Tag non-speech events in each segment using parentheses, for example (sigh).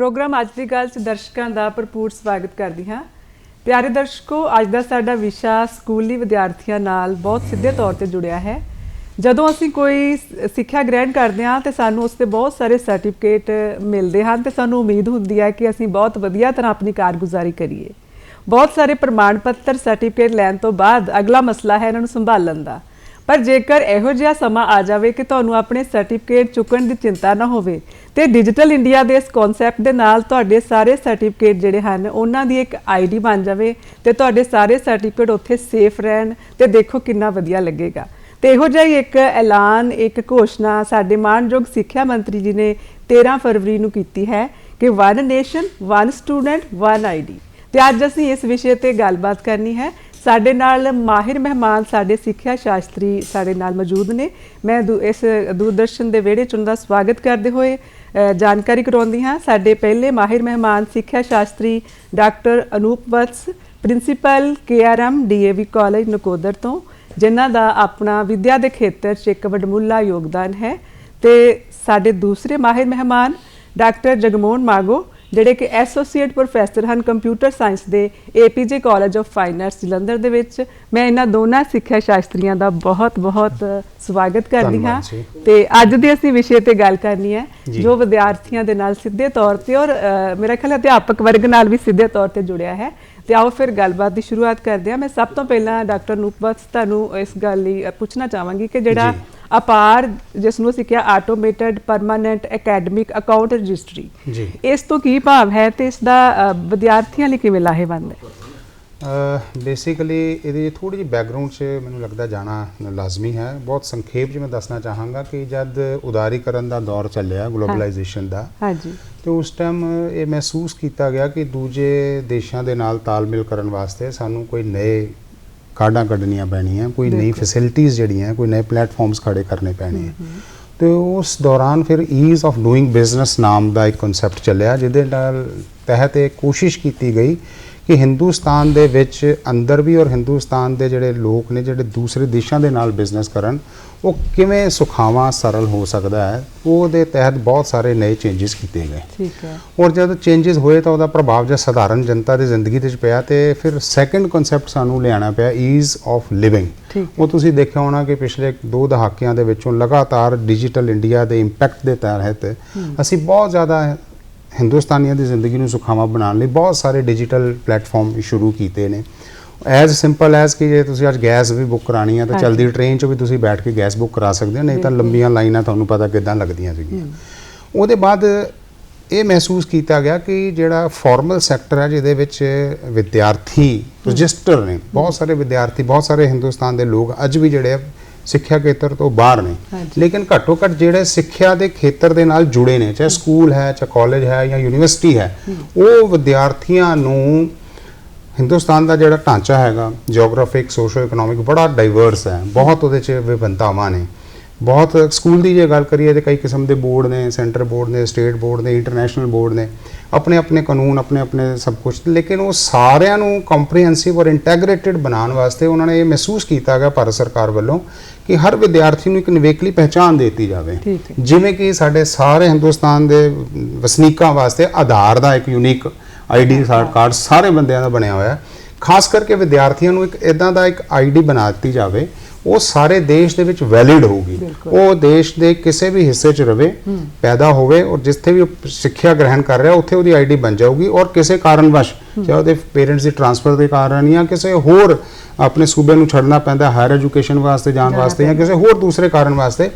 Programme ਅੱਜ ਦੀ ਗੱਲ 'ਚ ਦਰਸ਼ਕਾਂ ਦਾ ਭਰਪੂਰ ਸਵਾਗਤ ਕਰਦੀ ਹਾਂ। ਪਿਆਰੇ ਦਰਸ਼ਕੋ, ਅੱਜ ਦਾ ਸਾਡਾ ਵਿਸ਼ਾ ਸਕੂਲੀ ਵਿਦਿਆਰਥੀਆਂ ਨਾਲ ਬਹੁਤ ਸਿੱਧੇ ਤੌਰ ਤੇ ਜੁੜਿਆ ਹੈ। ਜਦੋਂ ਅਸੀਂ ਕੋਈ ਸਿੱਖਿਆ ਗ੍ਰਹਿਣ ਕਰਦੇ ਹਾਂ ਤੇ ਸਾਨੂੰ ਉਸ ਤੇ ਬਹੁਤ ਸਾਰੇ ਸਰਟੀਫਿਕੇਟ ਮਿਲਦੇ ਹਨ ਤੇ ਸਾਨੂੰ ਉਮੀਦ ਹੁੰਦੀ ਹੈ ਕਿ ਅਸੀਂ ਬਹੁਤ ਵਧੀਆ ਤਰ੍ਹਾਂ ਆਪਣੀ ਕਾਰਗੁਜ਼ਾਰੀ ਕਰੀਏ। ਬਹੁਤ ਸਾਰੇ ਪ੍ਰਮਾਣ ਪੱਤਰ, ਸਰਟੀਫਿਕੇਟ ਲੈਣ ਤੋਂ ਬਾਅਦ ਅਗਲਾ ਮਸਲਾ ਹੈ ਇਹਨਾਂ ਨੂੰ ਸੰਭਾਲਣ ਦਾ। ਪਰ ਜੇਕਰ ਇਹੋ ਜਿਹਾ ਸਮਾਂ ਆ ਜਾਵੇ ਕਿ ਤੁਹਾਨੂੰ ਆਪਣੇ ਸਰਟੀਫਿਕੇਟ ਚੁੱਕਣ ਦੀ ਚਿੰਤਾ ਨਾ ਹੋਵੇ, ਤੇ ਡਿਜੀਟਲ ਇੰਡੀਆ ਦੇ ਇਸ ਕਨਸੈਪਟ ਦੇ ਨਾਲ ਤੁਹਾਡੇ ਸਾਰੇ ਸਰਟੀਫਿਕੇਟ ਜਿਹੜੇ ਹਨ, ਉਹਨਾਂ ਦੀ ਇੱਕ ਆਈਡੀ ਬਣ ਜਾਵੇ ਤੇ ਤੁਹਾਡੇ ਸਾਰੇ ਸਰਟੀਫਿਕੇਟ ਉੱਥੇ ਸੇਫ ਰਹਿਣ ਤੇ ਦੇਖੋ ਕਿੰਨਾ ਵਧੀਆ ਲੱਗੇਗਾ। ਤੇ ਇਹੋ ਜਿਹਾ ਹੀ ਇੱਕ ਐਲਾਨ, ਇੱਕ ਘੋਸ਼ਣਾ ਸਾਡੇ ਮਾਨਯੋਗ ਸਿੱਖਿਆ ਮੰਤਰੀ ਜੀ ਨੇ 13 ਫਰਵਰੀ ਨੂੰ ਕੀਤੀ ਹੈ ਕਿ one nation one student one ID ਤੇ ਅੱਜ ਅਸੀਂ ਇਸ ਵਿਸ਼ੇ ਤੇ ਗੱਲਬਾਤ ਕਰਨੀ ਹੈ। ਸਾਡੇ ਨਾਲ ਮਾਹਿਰ ਮਹਿਮਾਨ, ਸਾਡੇ ਸਿੱਖਿਆ ਸ਼ਾਸਤਰੀ ਸਾਡੇ ਨਾਲ ਮੌਜੂਦ ਨੇ। ਮੈਂ ਦੂ- ਇਸ ਦੂਰਦਰਸ਼ਨ ਦੇ ਵਿਹੜੇ ਚ ਉਹਨਾਂ ਦਾ ਸਵਾਗਤ ਕਰਦੇ ਹੋਏ ਜਾਣਕਾਰੀ ਕਰਾਉਂਦੀ ਹਾਂ। ਸਾਡੇ ਪਹਿਲੇ ਮਾਹਿਰ ਮਹਿਮਾਨ, ਸਿੱਖਿਆ ਸ਼ਾਸਤਰੀ doctor Anoop Vats, principal KRM DAV college Nakodar ਤੋਂ, ਜਿਨ੍ਹਾਂ ਦਾ ਆਪਣਾ ਵਿਦਿਆ ਦੇ ਖੇਤਰ 'ਚ ਇੱਕ ਵਡਮੁੱਲਾ ਯੋਗਦਾਨ ਹੈ। ਤੇ ਸਾਡੇ ਦੂਸਰੇ ਮਾਹਿਰ ਮਹਿਮਾਨ, ਡਾਕਟਰ ਜਗਮੋਹਨ ਮਾਗੋ ਜਿਹੜੇ ਕਿ ਐਸੋਸੀਏਟ ਪ੍ਰੋਫੈਸਰ ਹਨ ਕੰਪਿਊਟਰ ਸਾਇੰਸ ਦੇ APJ college of fine arts Jalandhar ਦੇ ਵਿੱਚ ਮੈਂ ਇਹਨਾਂ ਦੋਨਾਂ ਸਿੱਖਿਆ ਸ਼ਾਸਤਰੀਆਂ ਦਾ ਬਹੁਤ-ਬਹੁਤ ਸਵਾਗਤ ਕਰਦੀ ਹਾਂ। ਤੇ ਅੱਜ ਦੇ ਅਸੀਂ ਵਿਸ਼ੇ ਤੇ ਗੱਲ ਕਰਨੀ ਹੈ ਜੀ। ਵਿਦਿਆਰਥੀਆਂ ਦੇ ਨਾਲ ਸਿੱਧੇ ਤੌਰ ਤੇ ਔਰ ਮੇਰਾ ਖਿਆਲ ਹੈ ਅਧਿਆਪਕ ਵਰਗ ਨਾਲ ਵੀ ਸਿੱਧੇ ਤੌਰ ਤੇ ਜੁੜਿਆ ਹੈ ਤੇ ਆਓ ਫਿਰ ਗੱਲਬਾਤ ਦੀ ਸ਼ੁਰੂਆਤ ਕਰਦੇ ਹਾਂ ਮੈਂ ਸਭ ਤੋਂ ਪਹਿਲਾਂ ਡਾਕਟਰ ਨੂਪਵਤ ਤੁਹਾਨੂੰ ਇਸ ਗੱਲ ਲਈ ਪੁੱਛਣਾ ਚਾਹਾਂਗੀ ਕਿ ਜਿਹੜਾ। ਅਪਾਰ ਜਿਸ ਨੂੰ ਅਸੀਂ ਕਿਹਾ automated permanent academic account registry ਜੀ। ਇਸ ਤੋਂ ਕੀ ਭਾਵ ਹੈ ਤੇ ਇਸ ਦਾ ਵਿਦਿਆਰਥੀਆਂ ਲਈ ਕਿਵੇਂ ਲਾਹੇਵੰਦ ਹੈ? ਬੇਸਿਕਲੀ ਇਹਦੀ ਥੋੜੀ ਜਿਹੀ ਬੈਕਗ੍ਰਾਉਂਡ 'ਚ ਮੈਨੂੰ ਲੱਗਦਾ ਜਾਣਾ ਲਾਜ਼ਮੀ ਹੈ। ਬਹੁਤ ਸੰਖੇਪ 'ਚ ਮੈਂ ਦੱਸਣਾ ਚਾਹਾਂਗਾ ਕਿ ਜਦ ਉਦਾਰੀਕਰਨ ਦਾ ਦੌਰ ਚੱਲਿਆ ਗਲੋਬਲਾਈਜੇਸ਼ਨ ਦਾ ਹਾਂਜੀ। ਤੇ ਉਸ ਟਾਈਮ ਇਹ ਮਹਿਸੂਸ ਕੀਤਾ ਗਿਆ ਕਿ ਦੂਜੇ ਦੇਸ਼ਾਂ ਦੇ ਨਾਲ ਤਾਲਮੇਲ ਕਰਨ ਵਾਸਤੇ ਸਾਨੂੰ ਕੋਈ ਨਏ ਕਾਢਾਂ ਕੱਢਣੀਆਂ ਪੈਣੀਆਂ ਕੋਈ ਨਈ। ਫੈਸਿਲਿਟੀਆਂ ਜਿਹੜੀਆਂ ਕੋਈ ਨਏ ਪਲੇਟਫਾਰਮਸ ਖੜੇ ਕਰਨੇ ਪੈਣੇ ਹੈ ਤੇ ਉਸ ਦੌਰਾਨ ਫਿਰ ਈਜ਼ ਆਫ ਡੂਇੰਗ ਬਿਜ਼ਨਸ ਨਾਮ ਦਾ ਇੱਕ ਕਨਸੈਪਟ ਚੱਲਿਆ ਜਿਹਦੇ ਨਾਲ ਤਹਿਤ ਇਹ ਕੋਸ਼ਿਸ਼ ਕੀਤੀ ਗਈ ਕਿ ਹਿੰਦੁਸਤਾਨ ਦੇ ਵਿੱਚ ਅੰਦਰ ਵੀ ਔਰ ਹਿੰਦੁਸਤਾਨ ਦੇ ਜਿਹੜੇ ਲੋਕ ਨੇ ਜਿਹੜੇ ਦੂਸਰੇ ਦੇਸ਼ਾਂ ਦੇ ਨਾਲ ਬਿਜ਼ਨਸ ਕਰਨ ਉਹ ਕਿਵੇਂ ਸੁਖਾਵਾਂ ਸਰਲ ਹੋ ਸਕਦਾ ਹੈ ਉਹਦੇ ਤਹਿਤ ਬਹੁਤ ਸਾਰੇ ਨਏ ਚੇਂਜਸ ਕੀਤੇ ਗਏ। ਠੀਕ ਹੈ। ਔਰ ਜਦ ਚੇਂਜਸ ਹੋਏ ਤਾਂ ਉਹਦਾ ਪ੍ਰਭਾਵ ਜੇ ਸਧਾਰਨ ਜਨਤਾ ਦੀ ਜ਼ਿੰਦਗੀ ਤੇ ਪਿਆ ਤੇ ਫਿਰ ਸੈਕੰਡ ਕਨਸੈਪਟ ਸਾਨੂੰ ਲਿਆਣਾ ਪਿਆ ਈਜ਼ ਆਫ ਲਿਵਿੰਗ ਉਹ ਤੁਸੀਂ ਦੇਖਿਆ ਹੋਣਾ ਕਿ ਪਿਛਲੇ ਦੋ ਦਹਾਕਿਆਂ ਦੇ ਵਿੱਚੋਂ ਲਗਾਤਾਰ ਡਿਜੀਟਲ ਇੰਡੀਆ ਦੇ ਇੰਪੈਕਟ ਦੇ ਤਹਿਤ ਅਸੀਂ ਬਹੁਤ ਜ਼ਿਆਦਾ ਹਿੰਦੁਸਤਾਨੀਆਂ ਦੀ ਜ਼ਿੰਦਗੀ ਨੂੰ ਸੁਖਾਵਾਂ ਬਣਾਉਣ ਲਈ ਬਹੁਤ ਸਾਰੇ ਡਿਜੀਟਲ ਪਲੇਟਫਾਰਮ ਸ਼ੁਰੂ ਕੀਤੇ ਨੇ। ਐਜ਼ ਸਿੰਪਲ ਐਜ਼ ਕਿ ਜੇ ਤੁਸੀਂ ਅੱਜ ਗੈਸ ਵੀ ਬੁੱਕ ਕਰਾਣੀ ਹੈ ਤਾਂ। ਚਲਦੀ ਟ੍ਰੇਨ 'ਚ ਵੀ ਤੁਸੀਂ ਬੈਠ ਕੇ ਗੈਸ ਬੁੱਕ ਕਰਾ ਸਕਦੇ ਹੋ ਨਹੀਂ ਤਾਂ। ਲੰਬੀਆਂ ਲਾਈਨਾਂ ਤੁਹਾਨੂੰ ਪਤਾ ਕਿਦਾਂ ਲੱਗਦੀਆਂ ਸੀਗੀਆਂ ਉਹਦੇ ਬਾਅਦ ਇਹ ਮਹਿਸੂਸ ਕੀਤਾ ਗਿਆ ਕਿ ਜਿਹੜਾ ਫਾਰਮਲ ਸੈਕਟਰ ਹੈ ਜਿਹਦੇ ਵਿੱਚ ਵਿਦਿਆਰਥੀ ਰਜਿਸਟਰ ਨੇ ਬਹੁਤ ਸਾਰੇ ਵਿਦਿਆਰਥੀ ਬਹੁਤ ਸਾਰੇ ਹਿੰਦੁਸਤਾਨ ਦੇ ਲੋਕ ਅੱਜ ਵੀ ਜਿਹੜੇ ਆ ਸਿੱਖਿਆ ਖੇਤਰ ਤੋਂ ਬਾਹਰ ਨੇ। ਲੇਕਿਨ ਘੱਟੋ ਘੱਟ ਜਿਹੜੇ ਸਿੱਖਿਆ ਦੇ ਖੇਤਰ ਦੇ ਨਾਲ ਜੁੜੇ ਨੇ ਚਾਹੇ ਸਕੂਲ ਹੈ ਚਾਹੇ ਕਾਲਜ ਹੈ ਜਾਂ ਯੂਨੀਵਰਸਿਟੀ ਹੈ ਉਹ ਵਿਦਿਆਰਥੀਆਂ ਨੂੰ ਹਿੰਦੁਸਤਾਨ ਦਾ ਜਿਹੜਾ ਢਾਂਚਾ ਹੈਗਾ ਜੀਓਗ੍ਰਾਫਿਕ ਸੋਸ਼ੋ ਇਕਨੋਮਿਕ ਬੜਾ ਡਾਈਵਰਸ ਹੈ। ਬਹੁਤ ਉਹਦੇ 'ਚ ਵਿਭਿੰਨਤਾਵਾਂ ਨੇ। ਬਹੁਤ ਸਕੂਲ ਦੀ ਜੇ ਗੱਲ ਕਰੀਏ ਤੇ ਕਈ ਕਿਸਮ ਦੇ ਬੋਰਡ ਨੇ ਸੈਂਟਰ ਬੋਰਡ ਨੇ ਸਟੇਟ ਬੋਰਡ ਨੇ ਇੰਟਰਨੈਸ਼ਨਲ ਬੋਰਡ ਨੇ। ਆਪਣੇ ਆਪਣੇ ਕਾਨੂੰਨ ਆਪਣੇ ਆਪਣੇ ਸਭ ਕੁਝ ਲੇਕਿਨ ਉਹ ਸਾਰਿਆਂ ਨੂੰ ਕੰਪਰੀਹੈਂਸਿਵ ਔਰ ਇੰਟੈਗ੍ਰੇਟਿਡ ਬਣਾਉਣ ਵਾਸਤੇ ਉਹਨਾਂ ਨੇ ਇਹ ਮਹਿਸੂਸ ਕੀਤਾ ਗਿਆ ਭਾਰਤ ਸਰਕਾਰ ਵੱਲੋਂ ਕਿ ਹਰ ਵਿਦਿਆਰਥੀ ਨੂੰ ਇੱਕ ਨਿਵੇਕਲੀ ਪਹਿਚਾਣ ਦਿੱਤੀ ਜਾਵੇ। ਜਿਵੇਂ ਕਿ ਸਾਡੇ ਸਾਰੇ ਹਿੰਦੁਸਤਾਨ ਦੇ ਵਸਨੀਕਾਂ ਵਾਸਤੇ ਆਧਾਰ ਦਾ ਇੱਕ ਯੂਨੀਕ ਆਈਡੀ ਕਾਰਡ ਸਾਰੇ ਬੰਦਿਆਂ ਦਾ ਬਣਿਆ ਹੋਇਆ ਹੈ। ਖਾਸ ਕਰਕੇ ਵਿਦਿਆਰਥੀਆਂ ਨੂੰ ਇੱਕ ਇਦਾਂ ਦਾ ਇੱਕ ਆਈਡੀ ਬਣਾ ਦਿੱਤੀ ਜਾਵੇ ਉਹ ਸਾਰੇ ਦੇਸ਼ ਦੇ ਵਿੱਚ ਵੈਲਿਡ ਹੋਊਗੀ। ਉਹ ਦੇਸ਼ ਦੇ ਕਿਸੇ ਵੀ ਹਿੱਸੇ 'ਚ ਰਵੇ ਪੈਦਾ ਹੋਵੇ ਔਰ ਜਿੱਥੇ ਵੀ ਉਹ ਸਿੱਖਿਆ ਗ੍ਰਹਿਣ ਕਰ ਰਿਹਾ ਉੱਥੇ ਉਹਦੀ ਆਈਡੀ ਬਣ ਜਾਊਗੀ ਔਰ ਕਿਸੇ ਕਾਰਨਵਸ਼ ਚਾਹੇ ਉਹਦੇ ਪੇਰੈਂਟਸ ਦੀ ਟਰਾਂਸਫਰ ਦੇ ਕਾਰਨ ਜਾਂ ਕਿਸੇ ਹੋਰ ਆਪਣੇ ਸੂਬੇ ਨੂੰ ਛੱਡਣਾ ਪੈਂਦਾ ਹਾਇਰ ਐਜੂਕੇਸ਼ਨ ਵਾਸਤੇ ਜਾਣ ਵਾਸਤੇ ਜਾਂ ਕਿਸੇ ਹੋਰ ਦੂਸਰੇ ਕਾਰਨ ਵਾਸਤੇ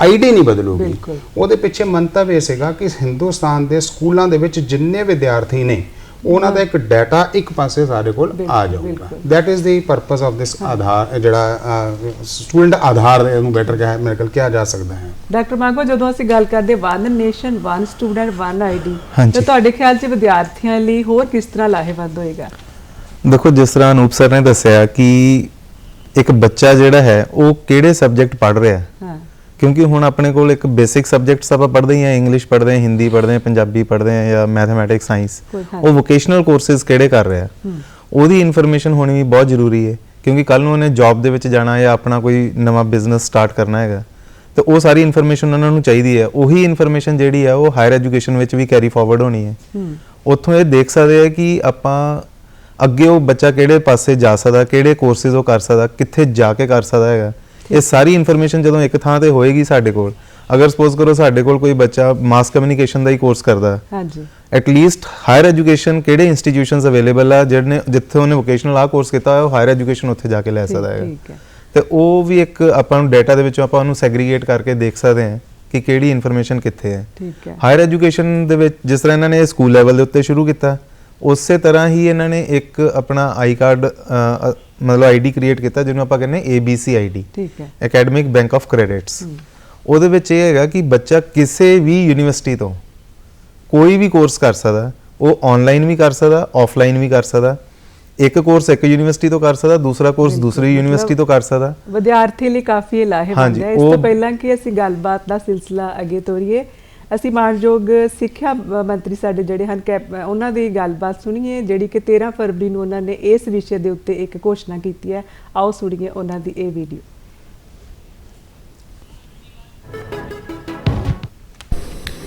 ਆਈਡੀ ਨਹੀਂ ਬਦਲੂਗੀ। ਉਹਦੇ ਪਿੱਛੇ ਮੰਤਵ ਇਹ ਸੀਗਾ ਕਿ ਹਿੰਦੁਸਤਾਨ ਦੇ ਸਕੂਲਾਂ ਦੇ ਵਿੱਚ ਜਿੰਨੇ ਵਿਦਿਆਰਥੀ ਨੇ ਉਹਨਾਂ ਦਾ ਇੱਕ ਡਾਟਾ ਇੱਕ ਪਾਸੇ ਸਾਡੇ ਕੋਲ ਆ ਜਾਊਗਾ। That is the purpose of this Aadhaar ਜਿਹੜਾ ਸਟੂਡੈਂਟ ਆਧਾਰ ਇਹਨੂੰ ਬੈਟਰ ਕਿਹਾ ਮੇਰੇ ਕੋਲ ਕਿਹਾ ਜਾ ਸਕਦਾ ਹੈ। ਡਾਕਟਰ ਮਾਗੋ ਜਦੋਂ ਅਸੀਂ ਗੱਲ ਕਰਦੇ one nation one student one ID. ਤੇ ਤੁਹਾਡੇ ਖਿਆਲ 'ਚ ਵਿਦਿਆਰਥੀਆਂ ਲਈ ਹੋਰ ਕਿਸ ਤਰ੍ਹਾਂ ਲਾਹੇਵੰਦ ਹੋਏਗਾ? ਦੇਖੋ ਜਿਸ ਤਰ੍ਹਾਂ ਅਨੂਪ ਸਰ ਨੇ ਦੱਸਿਆ ਕਿ ਇੱਕ ਬੱਚਾ ਜਿਹੜਾ ਹੈ ਉਹ ਕਿਹੜੇ ਸਬਜੈਕਟ ਪੜ੍ਹ ਰਿਹਾ ਹੈ? ਹਾਂ। ਕਿਉਂਕਿ ਹੁਣ ਆਪਣੇ ਕੋਲ ਇੱਕ ਬੇਸਿਕ ਸਬਜੈਕਟਸ ਆਪਾਂ ਪੜ੍ਹਦੇ ਹੀ ਇੰਗਲਿਸ਼ ਪੜ੍ਹਦੇ ਹਾਂ ਹਿੰਦੀ ਪੜ੍ਹਦੇ ਹਾਂ ਪੰਜਾਬੀ ਪੜ੍ਹਦੇ ਹਾਂ ਜਾਂ ਮੈਥਮੈਟਿਕਸ ਸਾਇੰਸ। ਉਹ ਵੋਕੇਸ਼ਨਲ ਕੋਰਸਸ ਕਿਹੜੇ ਕਰ ਰਿਹਾ? ਉਹਦੀ ਇਨਫੋਰਮੇਸ਼ਨ ਹੋਣੀ ਵੀ ਬਹੁਤ ਜ਼ਰੂਰੀ ਹੈ ਕਿਉਂਕਿ ਕੱਲ ਨੂੰ ਉਹਨੇ ਜੌਬ ਦੇ ਵਿੱਚ ਜਾਣਾ ਜਾਂ ਆਪਣਾ ਕੋਈ ਨਵਾਂ ਬਿਜ਼ਨਸ ਸਟਾਰਟ ਕਰਨਾ ਹੈਗਾ ਤੇ ਉਹ ਸਾਰੀ ਇਨਫੋਰਮੇਸ਼ਨ ਉਹਨਾਂ ਨੂੰ ਚਾਹੀਦੀ ਹੈ। ਉਹੀ ਇਨਫੋਰਮੇਸ਼ਨ ਜਿਹੜੀ ਹੈ ਉਹ ਹਾਇਰ ਐਜੂਕੇਸ਼ਨ ਵਿੱਚ ਵੀ ਕੈਰੀ ਫਾਰਵਰਡ ਹੋਣੀ ਹੈ। ਉੱਥੋਂ ਇਹ ਦੇਖ ਸਕਦੇ ਆ ਕਿ ਆਪਾਂ ਅੱਗੇ ਉਹ ਬੱਚਾ ਕਿਹੜੇ ਪਾਸੇ ਜਾ ਸਕਦਾ ਕਿਹੜੇ ਕੋਰਸਿਸ ਉਹ ਕਰ ਸਕਦਾ ਕਿੱਥੇ ਜਾ ਕੇ ਕਰ ਸਕਦਾ ਹੈਗਾ। ਇਹ ਸਾਰੀ ਇਨਫੋਰਮੇਸ਼ਨ ਜਦੋਂ ਇੱਕ ਥਾਂ ਤੇ ਹੋਏਗੀ ਸਾਡੇ ਕੋਲ ਅਗਰ ਸਪੋਜ਼ ਕਰੋ ਸਾਡੇ ਕੋਲ ਕੋਈ ਬੱਚਾ ਮਾਸ ਕਮਿਊਨੀਕੇਸ਼ਨ ਦਾ ਹੀ ਕੋਰਸ ਕਰਦਾ ਹਾਂਜੀ। ਐਟ ਲੀਸਟ ਹਾਇਰ ਐਜੂਕੇਸ਼ਨ ਕਿਹੜੇ ਇੰਸਟੀਟਿਊਸ਼ਨਸ ਅਵੇਲੇਬਲ ਆ ਜਿਹੜੇ ਜਿੱਥੇ ਉਹਨੇ ਵੋਕੇਸ਼ਨਲ ਆ ਕੋਰਸ ਕੀਤਾ ਹੋਇਆ ਉਹ ਹਾਇਰ ਐਜੂਕੇਸ਼ਨ ਉੱਥੇ ਜਾ ਕੇ ਲੈ ਸਕਦਾ ਹੈਗਾ। ਠੀਕ ਹੈ। ਤੇ ਉਹ ਵੀ ਇੱਕ ਆਪਾਂ ਨੂੰ ਡਾਟਾ ਦੇ ਵਿੱਚੋਂ ਆਪਾਂ ਉਹਨੂੰ ਸੈਗਰੀਗੇਟ ਕਰਕੇ ਦੇਖ ਸਕਦੇ ਹਾਂ ਕਿ ਕਿਹੜੀ ਇਨਫੋਰਮੇਸ਼ਨ ਕਿੱਥੇ ਹੈ। ਠੀਕ ਹੈ। ਹਾਇਰ ਐਜੂਕੇਸ਼ਨ ਦੇ ਵਿੱਚ ਜਿਸ ਤਰ੍ਹਾਂ ਇਹਨਾਂ ਨੇ ਸਕੂਲ ਲੈਵਲ ਦੇ ਉੱਤੇ ਸ਼ੁਰੂ ਕੀਤਾ ਉਸੇ ਤਰ੍ਹਾਂ ਹੀ ਇਹਨਾਂ ਨੇ ਇੱਕ ਆਪਣਾ ਆਈ ਕਾਰਡ ਮਤਲਬ ਆਈਡੀ ਕ੍ਰੀਏਟ ਕੀਤਾ ਜਿਹਨੂੰ ਆਪਾਂ ਕਹਿੰਦੇ ABC ਆਈਡੀ ਠੀਕ ਹੈ। ਐਕੈਡਮਿਕ ਬੈਂਕ ਆਫ ਕ੍ਰੈਡਿਟਸ ਉਹਦੇ ਵਿੱਚ ਇਹ ਹੈਗਾ ਕਿ ਬੱਚਾ ਕਿਸੇ ਵੀ ਯੂਨੀਵਰਸਿਟੀ ਤੋਂ ਕੋਈ ਵੀ ਕੋਰਸ ਕਰ ਸਕਦਾ ਉਹ ਆਨਲਾਈਨ ਵੀ ਕਰ ਸਕਦਾ ਆਫਲਾਈਨ ਵੀ ਕਰ ਸਕਦਾ। ਇੱਕ ਕੋਰਸ ਇੱਕ ਯੂਨੀਵਰਸਿਟੀ ਤੋਂ ਕਰ ਸਕਦਾ ਦੂਸਰਾ ਕੋਰਸ ਦੂਸਰੀ ਯੂਨੀਵਰਸਿਟੀ ਤੋਂ ਕਰ ਸਕਦਾ। ਵਿਦਿਆਰਥੀ ਲਈ ਕਾਫੀ ਲਾਹੇਵੰਦ ਹੈ। ਇਸ ਤੋਂ ਪਹਿਲਾਂ ਕਿ ਅਸੀਂ ਗੱਲਬਾਤ ਦਾ ਸਿਲਸਿਲਾ ਅੱਗੇ ਤੋਰੀਏ। ਅਸੀਂ ਮਾਨਯੋਗ ਸਿੱਖਿਆ ਮ- ਮੰਤਰੀ ਸਾਡੇ ਜਿਹੜੇ ਹਨ ਕੈਪ ਉਹਨਾਂ ਦੀ ਗੱਲਬਾਤ ਸੁਣੀਏ ਜਿਹੜੀ ਕਿ 13 ਫਰਵਰੀ ਨੂੰ ਉਹਨਾਂ ਨੇ ਇਸ ਵਿਸ਼ੇ ਦੇ ਉੱਤੇ ਇੱਕ ਘੋਸ਼ਣਾ ਕੀਤੀ ਹੈ ਆਓ ਸੁਣੀਏ ਉਹਨਾਂ ਦੀ ਇਹ ਵੀਡੀਓ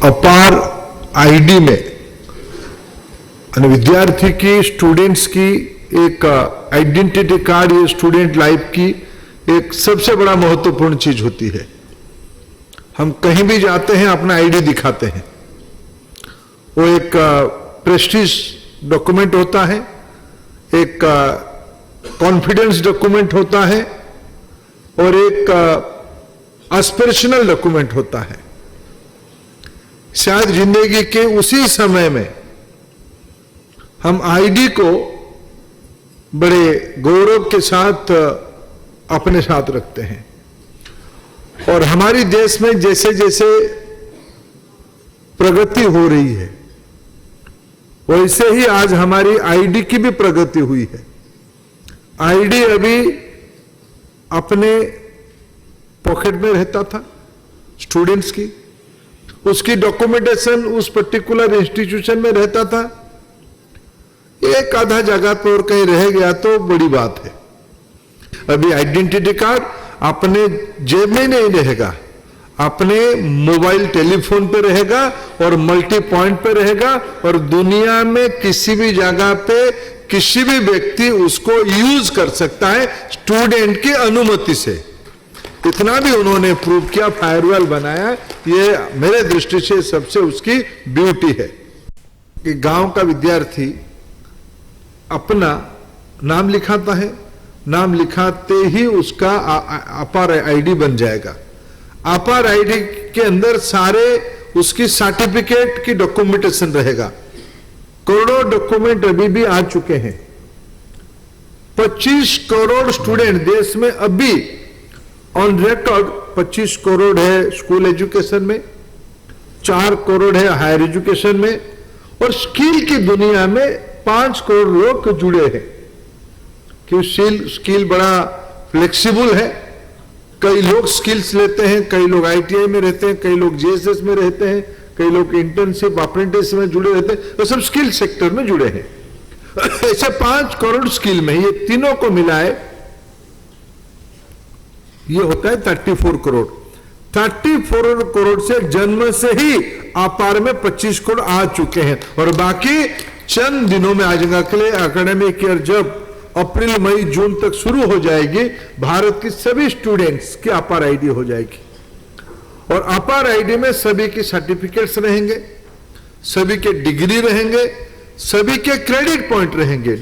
अपार आईडी में અને विद्यार्थी की स्टूडेंट्स की एक आइडेंटिटी कार्ड ये स्टूडेंट लाइफ की एक सबसे बड़ा महत्वपूर्ण चीज होती है हम कहीं भी जाते हैं, अपना आईडी दिखाते हैं। वो एक प्रेस्टीज डॉक्यूमेंट होता है, एक कॉन्फिडेंस डॉक्यूमेंट होता है, और एक एस्पिरेशनल डॉक्यूमेंट होता है। शायद ज़िंदगी के उसी समय में हम आईडी को बड़े गौरव के साथ अपने साथ रखते हैं। और हमारी देश में जैसे जैसे प्रगति हो रही है, वैसे ही आज हमारी आईडी की भी प्रगति हुई है। आईडी अभी अपने पॉकेट में रहता था, स्टूडेंट्स की। उसकी डॉक्यूमेंटेशन उस पर्टिकुलर इंस्टीट्यूशन में रहता था। एक आधा जगह पर और कहीं रह गया तो बड़ी बात है। अभी आइडेंटिटी कार्ड अपने जेब में नहीं रहेगा। अपने मोबाइल टेलीफोन पे रहेगा और मल्टी पॉइंट पे रहेगा और दुनिया में किसी भी जगह पे किसी भी व्यक्ति उसको यूज़ कर सकता है स्टूडेंट की अनुमति से। इतना भी उन्होंने प्रूव किया, फायरवेल बनाया, ये मेरे दृष्टि से सबसे उसकी ब्यूटी है कि गाँव का विद्यार्थी अपना नाम लिखाता है। नाम लिखाते ही उसका अपार आईडी बन जाएगा। अपार आईडी के अंदर सारे उसकी सर्टिफिकेट की डॉक्यूमेंटेशन रहेगा। करोड़ों डॉक्यूमेंट अभी भी आ चुके हैं। 25 करोड़ स्टूडेंट देश में अभी ऑन रिकॉर्ड 25 करोड़ है स्कूल एजुकेशन में, चार करोड़ है हायर एजुकेशन में और स्किल की दुनिया में पाँच करोड़ लोग जुड़े हैं। कि स्किल स्किल बड़ा फ्लेक्सिबल है। कई लोग स्किल्स लेते हैं, कई लोग आईटीआई में रहते हैं, कई लोग जेएसएस में रहते हैं, कई लोग इंटर्नशिप अप्रेंटिस में जुड़े रहते हैं वो सब स्किल सेक्टर में जुड़े हैं। (coughs) ऐसे पाँच करोड़ स्किल में ये तीनों को मिलाए, ये होता है thirty four crore. Thirty four crore से जन्म से ही अपार में पच्चीस करोड़ आ चुके हैं। और बाकी चंद दिनों में आ जाएगा एकेडमिक ईयर जब अप्रैल मई जून तक शुरू हो जाएगी भारत की सभी स्टूडेंट्स की अपार आईडी हो जाएगी और अपार आईडी में सभी की सर्टिफिकेट्स रहेंगे सभी के डिग्री रहेंगे सभी के क्रेडिट पॉइंट रहेंगे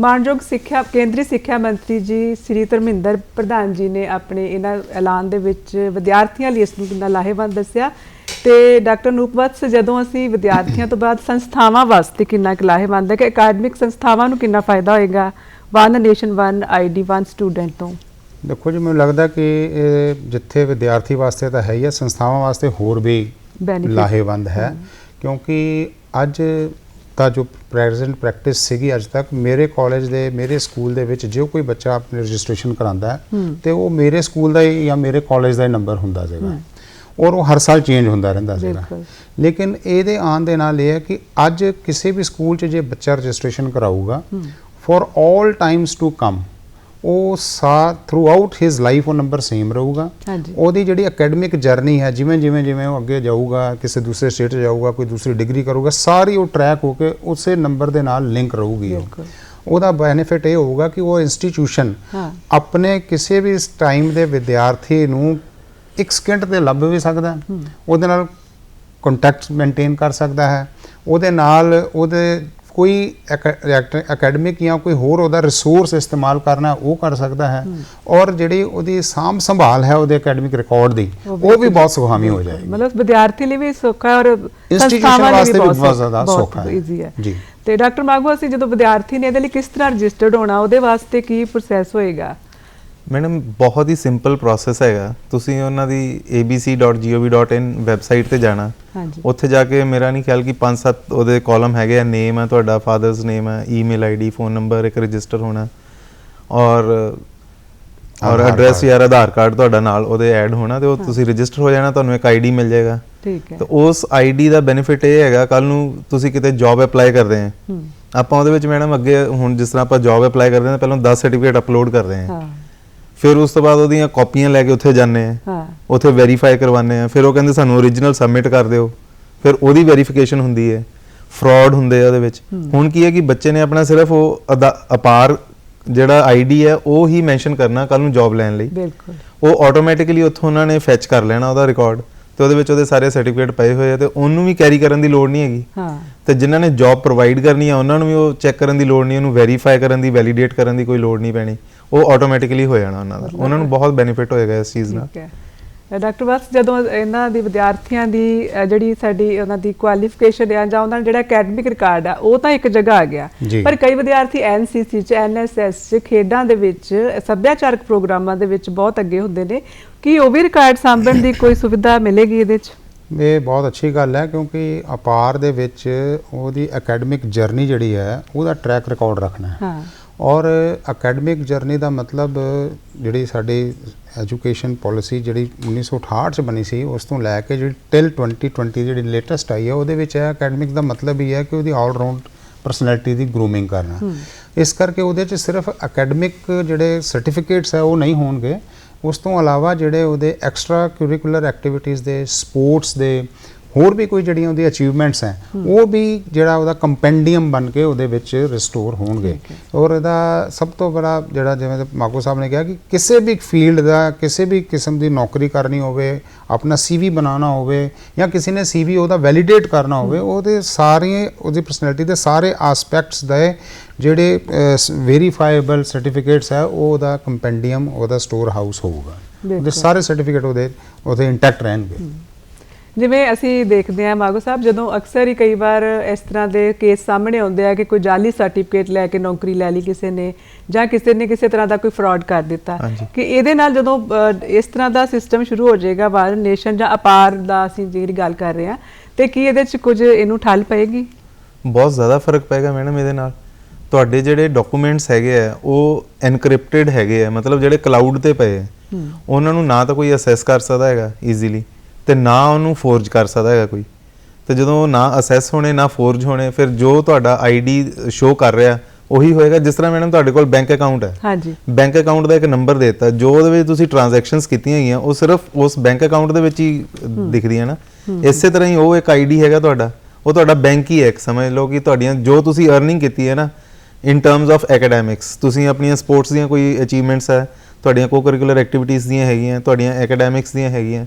ਮਾਨਯੋਗ ਸਿੱਖਿਆ ਕੇਂਦਰੀ ਸਿੱਖਿਆ ਮੰਤਰੀ ਜੀ ਸ੍ਰੀ ਧਰਮਿੰਦਰ ਪ੍ਰਧਾਨ ਜੀ ਨੇ ਆਪਣੇ ਇਹਨਾਂ ਐਲਾਨ ਦੇ ਵਿੱਚ ਵਿਦਿਆਰਥੀਆਂ ਲਈ ਇਸ ਨੂੰ ਕਿੰਨਾ ਲਾਹੇਵੰਦ ਦੱਸਿਆ ਤੇ ਡਾਕਟਰ ਨੂਪਵਤਸ ਜਦੋਂ ਅਸੀਂ ਵਿਦਿਆਰਥੀਆਂ ਤੋਂ ਬਾਅਦ ਸੰਸਥਾਵਾਂ ਵਾਸਤੇ ਕਿੰਨਾ ਕੁ ਲਾਹੇਵੰਦ ਹੈ ਕਿ ਅਕਾਦਮਿਕ ਸੰਸਥਾਵਾਂ ਨੂੰ ਕਿੰਨਾ ਫਾਇਦਾ ਹੋਏਗਾ? One nation one ID one student ਤੋਂ। ਦੇਖੋ ਜੀ ਮੈਨੂੰ ਲੱਗਦਾ ਕਿ ਜਿੱਥੇ ਵਿਦਿਆਰਥੀ ਵਾਸਤੇ ਤਾਂ ਹੈ ਹੀ ਹੈ ਸੰਸਥਾਵਾਂ ਵਾਸਤੇ ਹੋਰ ਵੀ. ਲਾਹੇਵੰਦ ਹੈ। ਕਿਉਂਕਿ ਅੱਜ ਦਾ ਜੋ ਪ੍ਰੈਜ਼ੈਂਟ ਪ੍ਰੈਕਟਿਸ ਸੀਗੀ ਅੱਜ ਤੱਕ ਮੇਰੇ ਕਾਲਜ ਦੇ ਮੇਰੇ ਸਕੂਲ ਦੇ ਵਿੱਚ ਜੋ ਕੋਈ ਬੱਚਾ ਆਪਣੀ ਰਜਿਸਟ੍ਰੇਸ਼ਨ ਕਰਾਉਂਦਾ ਹੈ ਤੇ ਉਹ ਮੇਰੇ ਸਕੂਲ ਦਾ ਹੀ ਜਾਂ ਮੇਰੇ ਕਾਲਜ ਦਾ ਹੀ ਨੰਬਰ ਹੁੰਦਾ ਸੀਗਾ। ਔਰ ਉਹ ਹਰ ਸਾਲ ਚੇਂਜ ਹੁੰਦਾ ਰਹਿੰਦਾ ਸੀਗਾ। ਲੇਕਿਨ ਇਹਦੇ ਆਉਣ ਦੇ ਨਾਲ ਇਹ ਹੈ ਕਿ ਅੱਜ ਕਿਸੇ ਵੀ ਸਕੂਲ 'ਚ ਜੇ ਬੱਚਾ ਰਜਿਸਟ੍ਰੇਸ਼ਨ ਕਰਾਊਗਾ ਫॉर 올 ਟਾਈਮਸ ਟੂ ਕਮ ਉਹ ਸਾ ਥਰੂ ਆਊਟ ਹਿਸ ਲਾਈਫ ਉਹ ਨੰਬਰ ਸੇਮ ਰਹੂਗਾ। ਉਹਦੀ ਜਿਹੜੀ ਅਕੈਡਮਿਕ ਜਰਨੀ ਹੈ ਜਿਵੇਂ ਜਿਵੇਂ ਜਿਵੇਂ ਉਹ ਅੱਗੇ ਜਾਊਗਾ ਕਿਸੇ ਦੂਸਰੇ ਸਟੇਟ ਜਾਊਗਾ ਕੋਈ ਦੂਸਰੀ ਡਿਗਰੀ ਕਰੂਗਾ ਸਾਰੀ ਉਹ ਟਰੈਕ ਹੋ ਕੇ ਉਸੇ ਨੰਬਰ ਦੇ ਨਾਲ ਲਿੰਕ ਰਹੂਗੀ ਉਹ। ਉਹਦਾ ਬੈਨੀਫਿਟ ਇਹ ਹੋਊਗਾ ਕਿ ਉਹ ਇੰਸਟੀਟਿਊਸ਼ਨ। ਆਪਣੇ ਕਿਸੇ ਵੀ ਟਾਈਮ ਦੇ ਵਿਦਿਆਰਥੀ ਨੂੰ ਇੱਕ ਸਕਿੰਟ ਤੇ ਲੱਭ ਵੀ ਸਕਦਾ। ਉਹਦੇ ਨਾਲ ਕੰਟੈਕਟ ਮੇਨਟੇਨ ਕਰ ਸਕਦਾ ਹੈ। ਉਹਦੇ ਨਾਲ ਉਹਦੇ ਕੋਈ ਅਕੈਡਮਿਕ ਜਾਂ ਕੋਈ ਹੋਰ ਉਹਦਾ ਰਿਸੋਰਸ ਇਸਤੇਮਾਲ ਕਰਨਾ ਉਹ ਕਰ ਸਕਦਾ ਹੈ। ਔਰ ਜਿਹੜੀ ਉਹਦੀ ਸਾਂਭ ਸੰਭਾਲ ਹੈ ਉਹਦੇ ਅਕੈਡਮਿਕ ਰਿਕਾਰਡ ਦੀ ਉਹ ਵੀ ਬਹੁਤ ਸੁਖਾਵੀ ਹੋ ਜਾਏਗੀ। ਮਤਲਬ ਵਿਦਿਆਰਥੀ ਲਈ ਵੀ ਸੌਖਾ ਹੈ ਔਰ ਸੰਸਥਾਵਾਂ ਲਈ ਵੀ ਬਹੁਤ ਜ਼ਿਆਦਾ ਸੌਖਾ ਹੈ। ਜੀ। ਤੇ ਡਾਕਟਰ ਮਾਗੋ ਅਸੀਂ ਜਦੋਂ ਵਿਦਿਆਰਥੀ ਨੇ ਇਹਦੇ ਲਈ ਕਿਸ ਤਰ੍ਹਾਂ ਰਜਿਸਟਰਡ ਹੋਣਾ ਉਹਦੇ ਵਾਸਤੇ ਕੀ ਪ੍ਰੋਸੈਸ ਹੋਏਗਾ? ਮੈਡਮ ਬਹੁਤ ਹੀ ਸਿੰਪਲ ਪ੍ਰੋਸੈਸ ਹੈਗਾ। ਤੁਸੀਂ ਉਹਨਾਂ ਦੀ abc.gov.in ਵੈਬਸਾਈਟ ਤੇ ਜਾਣਾ। ਹਾਂਜੀ। ਉੱਥੇ ਜਾ ਕੇ ਮੇਰਾ ਨਹੀਂ ਖਿਆਲ ਕਿ 5-7 ਉਹਦੇ ਕਾਲਮ ਹੈਗੇ ਆ। ਨੇਮ ਹੈ ਤੁਹਾਡਾ ਫਾਦਰਸ ਨੇਮ ਹੈ ਈਮੇਲ ਆਈਡੀ ਫੋਨ ਨੰਬਰ ਇੱਕ ਰਜਿਸਟਰ ਹੋਣਾ। ਔਰ ਔਰ ਐਡਰੈਸ। ਯਾਰ ਆਧਾਰ ਕਾਰਡ ਤੁਹਾਡਾ ਨਾਲ ਉਹਦੇ ਐਡ ਹੋਣਾ ਤੇ ਉਹ ਤੁਸੀਂ ਰਜਿਸਟਰ ਹੋ ਜਾਣਾ ਤੁਹਾਨੂੰ ਇੱਕ ਆਈਡੀ ਮਿਲ ਜਾਏਗਾ। ਠੀਕ ਹੈ। ਤੇ ਉਸ ਆਈਡੀ ਦਾ ਬੈਨੀਫਿਟ ਇਹ ਹੈਗਾ ਕੱਲ ਨੂੰ ਤੁਸੀਂ ਕਿਤੇ ਜੌਬ ਅਪਲਾਈ ਕਰਦੇ ਆ। ਹੂੰ। ਆਪਾਂ ਉਹਦੇ ਵਿੱਚ ਮੈਡਮ ਅੱਗੇ ਹੁਣ ਜਿਸ ਤਰ੍ਹਾਂ ਆਪਾਂ ਜੌਬ ਅਪਲਾਈ ਕਰਦੇ ਤਾਂ ਪਹਿਲਾਂ 10 ਸਰਟੀਫਿਕੇਟ ਅਪਲੋਡ ਕਰਦੇ ਹਾਂ ਹਾਂ। ਫਿਰ ਉਸ ਤੋਂ ਬਾਅਦ ਉਹਦੀਆਂ ਕਾਪੀਆਂ ਲੈ ਕੇ ਉੱਥੇ ਜਾਂਦੇ ਆ। ਹਾਂ। ਉੱਥੇ ਵੈਰੀਫਾਈ ਕਰਵਾਉਂਦੇ ਆ। ਫਿਰ ਉਹ ਕਹਿੰਦੇ ਸਾਨੂੰ ਓਰੀਜਨਲ ਸਬਮਿਟ ਕਰ ਦਿਓ। ਫਿਰ ਉਹਦੀ ਵੈਰੀਫਿਕੇਸ਼ਨ ਹੁੰਦੀ ਹੈ। ਫਰਾਡ ਹੁੰਦੇ ਆ ਉਹਦੇ ਵਿੱਚ। ਹੁਣ ਕੀ ਹੈ ਕਿ ਬੱਚੇ ਨੇ ਆਪਣਾ ਸਿਰਫ ਉਹ ਅਪਾਰ ਜਿਹੜਾ ਆਈਡੀ ਹੈ ਉਹ ਹੀ ਮੈਂਸ਼ਨ ਕਰਨਾ ਕੱਲ ਨੂੰ ਜੌਬ ਲੈਣ ਲਈ। ਬਿਲਕੁਲ। ਉਹ ਆਟੋਮੈਟਿਕਲੀ ਉੱਥੋਂ ਉਹਨਾਂ ਨੇ ਫੈਚ ਕਰ ਲੈਣਾ ਉਹਦਾ ਰਿਕਾਰਡ ਤੇ ਉਹਦੇ ਵਿੱਚ ਉਹਦੇ ਸਾਰੇ ਸਰਟੀਫਿਕੇਟ ਪਏ ਹੋਏ ਆ ਤੇ ਉਹਨੂੰ ਵੀ ਕੈਰੀ ਕਰਨ ਦੀ ਲੋੜ ਨਹੀਂ ਹੈਗੀ। ਹਾਂ। ਤੇ ਜਿਨ੍ਹਾਂ ਨੇ ਜੌਬ ਪ੍ਰੋਵਾਈਡ ਕਰਨੀ ਆ ਉਹਨਾਂ ਨੂੰ ਵੀ ਉਹ ਚੈੱਕ ਕਰਨ ਦੀ ਲੋੜ ਨਹੀਂ ਉਹਨੂੰ ਵੈਰੀਫਾਈ ਕਰਨ ਦੀ ਵੈਲੀਡੇਟ ਕਰਨ ਦੀ ਕੋਈ ਲੋੜ ਨਹੀਂ ਪੈਣੀ। ਉਹ ਆਟੋਮੈਟਿਕਲੀ ਹੋ ਜਾਣਾ ਉਹਨਾਂ ਦਾ। ਉਹਨਾਂ ਨੂੰ ਬਹੁਤ ਬੈਨੀਫਿਟ ਹੋਏਗਾ ਇਸ ਚੀਜ਼ ਨਾਲ। ਠੀਕ ਹੈ। ਅ, ਡਾਕਟਰ ਬਸ ਜਦੋਂ ਇਹਨਾਂ ਦੀ ਵਿਦਿਆਰਥੀਆਂ ਦੀ ਜਿਹੜੀ ਸਾਡੀ ਉਹਨਾਂ ਦੀ ਕੁਆਲੀਫਿਕੇਸ਼ਨ ਹੈ ਜਾਂ ਉਹਨਾਂ ਦਾ ਜਿਹੜਾ ਅਕੈਡਮਿਕ ਰਿਕਾਰਡ ਆ ਉਹ ਤਾਂ ਇੱਕ ਜਗ੍ਹਾ ਆ ਗਿਆ। ਪਰ ਕਈ ਵਿਦਿਆਰਥੀ ਐਨਸੀਸੀ ਚ ਐਨਐਸਐਸ ਚ ਖੇਡਾਂ ਦੇ ਵਿੱਚ ਸੱਭਿਆਚਾਰਕ ਪ੍ਰੋਗਰਾਮਾਂ ਦੇ ਵਿੱਚ ਬਹੁਤ ਅੱਗੇ ਹੁੰਦੇ ਨੇ। ਕੀ ਉਹ ਵੀ ਰਿਕਾਰਡ ਸਾਂਭਣ ਦੀ ਕੋਈ ਸੁਵਿਧਾ ਮਿਲੇਗੀ ਇਹਦੇ ਚ? ਇਹ ਬਹੁਤ ਅੱਛੀ ਗੱਲ ਹੈ ਕਿਉਂਕਿ ਅਪਾਰ ਦੇ ਵਿੱਚ ਉਹਦੀ ਅਕੈਡਮਿਕ ਜਰਨੀ ਜਿਹੜੀ ਹੈ ਉਹਦਾ ਟਰੈਕ ਰਿਕਾਰਡ ਰੱਖਣਾ ਹੈ। ਹਾਂ। ਔਰ ਅਕੈਡਮਿਕ ਜਰਨੀ ਦਾ ਮਤਲਬ ਜਿਹੜੀ ਸਾਡੀ ਐਜੂਕੇਸ਼ਨ ਪਾਲਿਸੀ ਜਿਹੜੀ 1968 ਚ ਬਣੀ ਸੀ ਉਸ ਤੋਂ ਲੈ ਕੇ ਜਿਹੜੀ ਟਿਲ 2020 ਜਿਹੜੀ ਲੇਟੈਸਟ ਆਈ ਹੈ ਉਹਦੇ ਵਿੱਚ ਹੈ ਅਕੈਡਮਿਕ ਦਾ ਮਤਲਬ ਹੀ ਹੈ ਕਿ ਉਹਦੀ ਆਲ ਰਾਊਂਡ ਪਰਸਨੈਲਿਟੀ ਦੀ ਗਰੂਮਿੰਗ ਕਰਨਾ। ਇਸ ਕਰਕੇ ਉਹਦੇ ਚ ਸਿਰਫ ਅਕੈਡਮਿਕ ਜਿਹੜੇ ਸਰਟੀਫਿਕੇਟਸ ਹੈ ਉਹ ਨਹੀਂ ਹੋਣਗੇ। ਉਸ ਤੋਂ ਇਲਾਵਾ ਜਿਹੜੇ ਉਹਦੇ ਐਕਸਟਰਾ ਕੁਰਿਕੂਲਰ ਐਕਟੀਵਿਟੀਜ਼ ਦੇ ਸਪੋਰਟਸ ਦੇ ਹੋਰ ਵੀ ਕੋਈ ਜਿਹੜੀਆਂ ਉਹਦੀ ਅਚੀਵਮੈਂਟਸ ਹੈ ਉਹ ਵੀ ਜਿਹੜਾ ਉਹਦਾ ਕੰਪੈਂਡੀਅਮ ਬਣ ਕੇ ਉਹਦੇ ਵਿੱਚ ਰਿਸਟੋਰ ਹੋਣਗੇ। ਔਰ ਇਹਦਾ ਸਭ ਤੋਂ ਬੜਾ ਜਿਹੜਾ ਜਿਵੇਂ ਮਾਗੋ ਸਾਹਿਬ ਨੇ ਕਿਹਾ ਕਿ ਕਿਸੇ ਵੀ ਫੀਲਡ ਦਾ ਕਿਸੇ ਵੀ ਕਿਸਮ ਦੀ ਨੌਕਰੀ ਕਰਨੀ ਹੋਵੇ ਆਪਣਾ ਸੀਵੀ ਬਣਾਉਣਾ ਹੋਵੇ ਜਾਂ ਕਿਸੇ ਨੇ ਸੀਵੀ ਉਹਦਾ ਵੈਲੀਡੇਟ ਕਰਨਾ ਹੋਵੇ ਉਹਦੇ ਸਾਰੇ ਉਹਦੀ ਪਰਸਨੈਲਿਟੀ ਦੇ ਸਾਰੇ ਐਸਪੈਕਟਸ ਦੇ ਜਿਹੜੇ ਵੈਰੀਫਾਈਬਲ ਸਰਟੀਫਿਕੇਟਸ ਹੈ ਉਹ ਉਹਦਾ ਕੰਪੈਂਡੀਅਮ ਉਹਦਾ ਸਟੋਰ ਹਾਊਸ ਹੋਊਗਾ। ਉਹਦੇ। ਸਾਰੇ ਸਰਟੀਫਿਕੇਟ ਉਹਦੇ ਉਹਦੇ ਇੰਟੈਕਟ ਰਹਿਣਗੇ। ਜਿਵੇਂ ਅਸੀਂ ਦੇਖਦੇ ਹਾਂ ਮਾਗੋ ਸਾਹਿਬ ਜਦੋਂ ਅਕਸਰ ਹੀ ਕਈ ਵਾਰ ਇਸ ਤਰ੍ਹਾਂ ਦੇ ਕੇਸ ਸਾਹਮਣੇ ਆਉਂਦੇ ਆ ਕਿ ਕੋਈ ਜਾਲੀ ਸਰਟੀਫਿਕੇਟ ਲੈ ਕੇ ਨੌਕਰੀ ਲੈ ਲਈ ਕਿਸੇ ਨੇ ਜਾਂ ਕਿਸੇ ਨੇ ਕਿਸੇ ਤਰ੍ਹਾਂ ਦਾ ਕੋਈ ਫਰਾਡ ਕਰ ਦਿੱਤਾ। ਕਿ ਇਹਦੇ ਨਾਲ ਜਦੋਂ ਇਸ ਤਰ੍ਹਾਂ ਦਾ ਸਿਸਟਮ ਸ਼ੁਰੂ ਹੋ ਜਾਏਗਾ ਵਾਰ ਨੇਸ਼ਨ ਜਾਂ ਅਪਾਰ ਦਾ ਅਸੀਂ ਜਿਹੜੀ ਗੱਲ ਕਰ ਰਹੇ ਹਾਂ ਤੇ ਕੀ ਇਹਦੇ 'ਚ ਕੁਝ ਇਹਨੂੰ ਠੱਲ ਪਏਗੀ? ਬਹੁਤ ਜ਼ਿਆਦਾ ਫ਼ਰਕ ਪਏਗਾ ਮੈਡਮ ਇਹਦੇ ਨਾਲ। ਤੁਹਾਡੇ ਜਿਹੜੇ ਡਾਕੂਮੈਂਟਸ ਹੈਗੇ ਆ ਉਹ ਐਨਕ੍ਰਿਪਟਡ ਹੈਗੇ ਆ ਮਤਲਬ ਜਿਹੜੇ ਕਲਾਊਡ ਤੇ ਪਏ ਆ। ਉਹਨਾਂ ਨੂੰ ਨਾ ਤਾਂ ਕੋਈ ਅਸੈਸ ਕਰ ਸਕਦਾ ਹੈਗਾ ਈਜ਼ੀਲੀ ਤੇ ਨਾ ਉਹਨੂੰ ਫੋਰਜ ਕਰ ਸਕਦਾ ਹੈਗਾ ਕੋਈ। ਤੇ ਜਦੋਂ ਉਹ ਨਾ ਅਸੈਸ ਹੋਣੇ ਨਾ ਫੋਰਜ ਹੋਣੇ ਫਿਰ ਜੋ ਤੁਹਾਡਾ ਆਈਡੀ ਸ਼ੋ ਕਰ ਰਿਹਾ ਉਹੀ ਹੋਏਗਾ ਜਿਸ ਤਰ੍ਹਾਂ ਮੈਡਮ ਤੁਹਾਡੇ ਕੋਲ ਬੈਂਕ ਅਕਾਊਂਟ ਹੈ। ਹਾਂਜੀ। ਬੈਂਕ ਅਕਾਊਂਟ ਦਾ ਇੱਕ ਨੰਬਰ ਦਿੱਤਾ ਜੋ ਉਹਦੇ ਵਿੱਚ ਤੁਸੀਂ ਟ੍ਰਾਂਜੈਕਸ਼ਨਸ ਕੀਤੀਆਂ ਹੋਈਆਂ ਉਹ ਸਿਰਫ ਉਸ ਬੈਂਕ ਅਕਾਊਂਟ ਦੇ ਵਿੱਚ ਹੀ ਦਿਖਦੀਆਂ ਨਾ। ਇਸੇ ਤਰ੍ਹਾਂ ਹੀ ਉਹ ਇੱਕ ਆਈਡੀ ਹੈਗਾ ਤੁਹਾਡਾ ਉਹ ਤੁਹਾਡਾ ਬੈਂਕ ਹੀ ਹੈ ਇੱਕ ਸਮਝ ਲਓ ਕਿ ਤੁਹਾਡੀਆਂ ਜੋ ਤੁਸੀਂ ਅਰਨਿੰਗ ਕੀਤੀ ਹੈ ਨਾ ਇਨ ਟਰਮਸ ਆਫ ਐਕੈਡੈਮਿਕਸ ਤੁਸੀਂ ਆਪਣੀਆਂ ਸਪੋਰਟਸ ਦੀਆਂ ਕੋਈ ਅਚੀਵਮੈਂਟਸ ਹੈ ਤੁਹਾਡੀਆਂ ਕੋ-ਕਰਿਕੂਲਰ ਐਕਟੀਵਿਟੀਜ਼ ਦੀਆਂ ਹੈਗੀਆਂ ਤੁਹਾਡੀਆਂ ਐਕੈਡੈਮਿਕਸ ਦੀਆਂ ਹੈਗੀਆਂ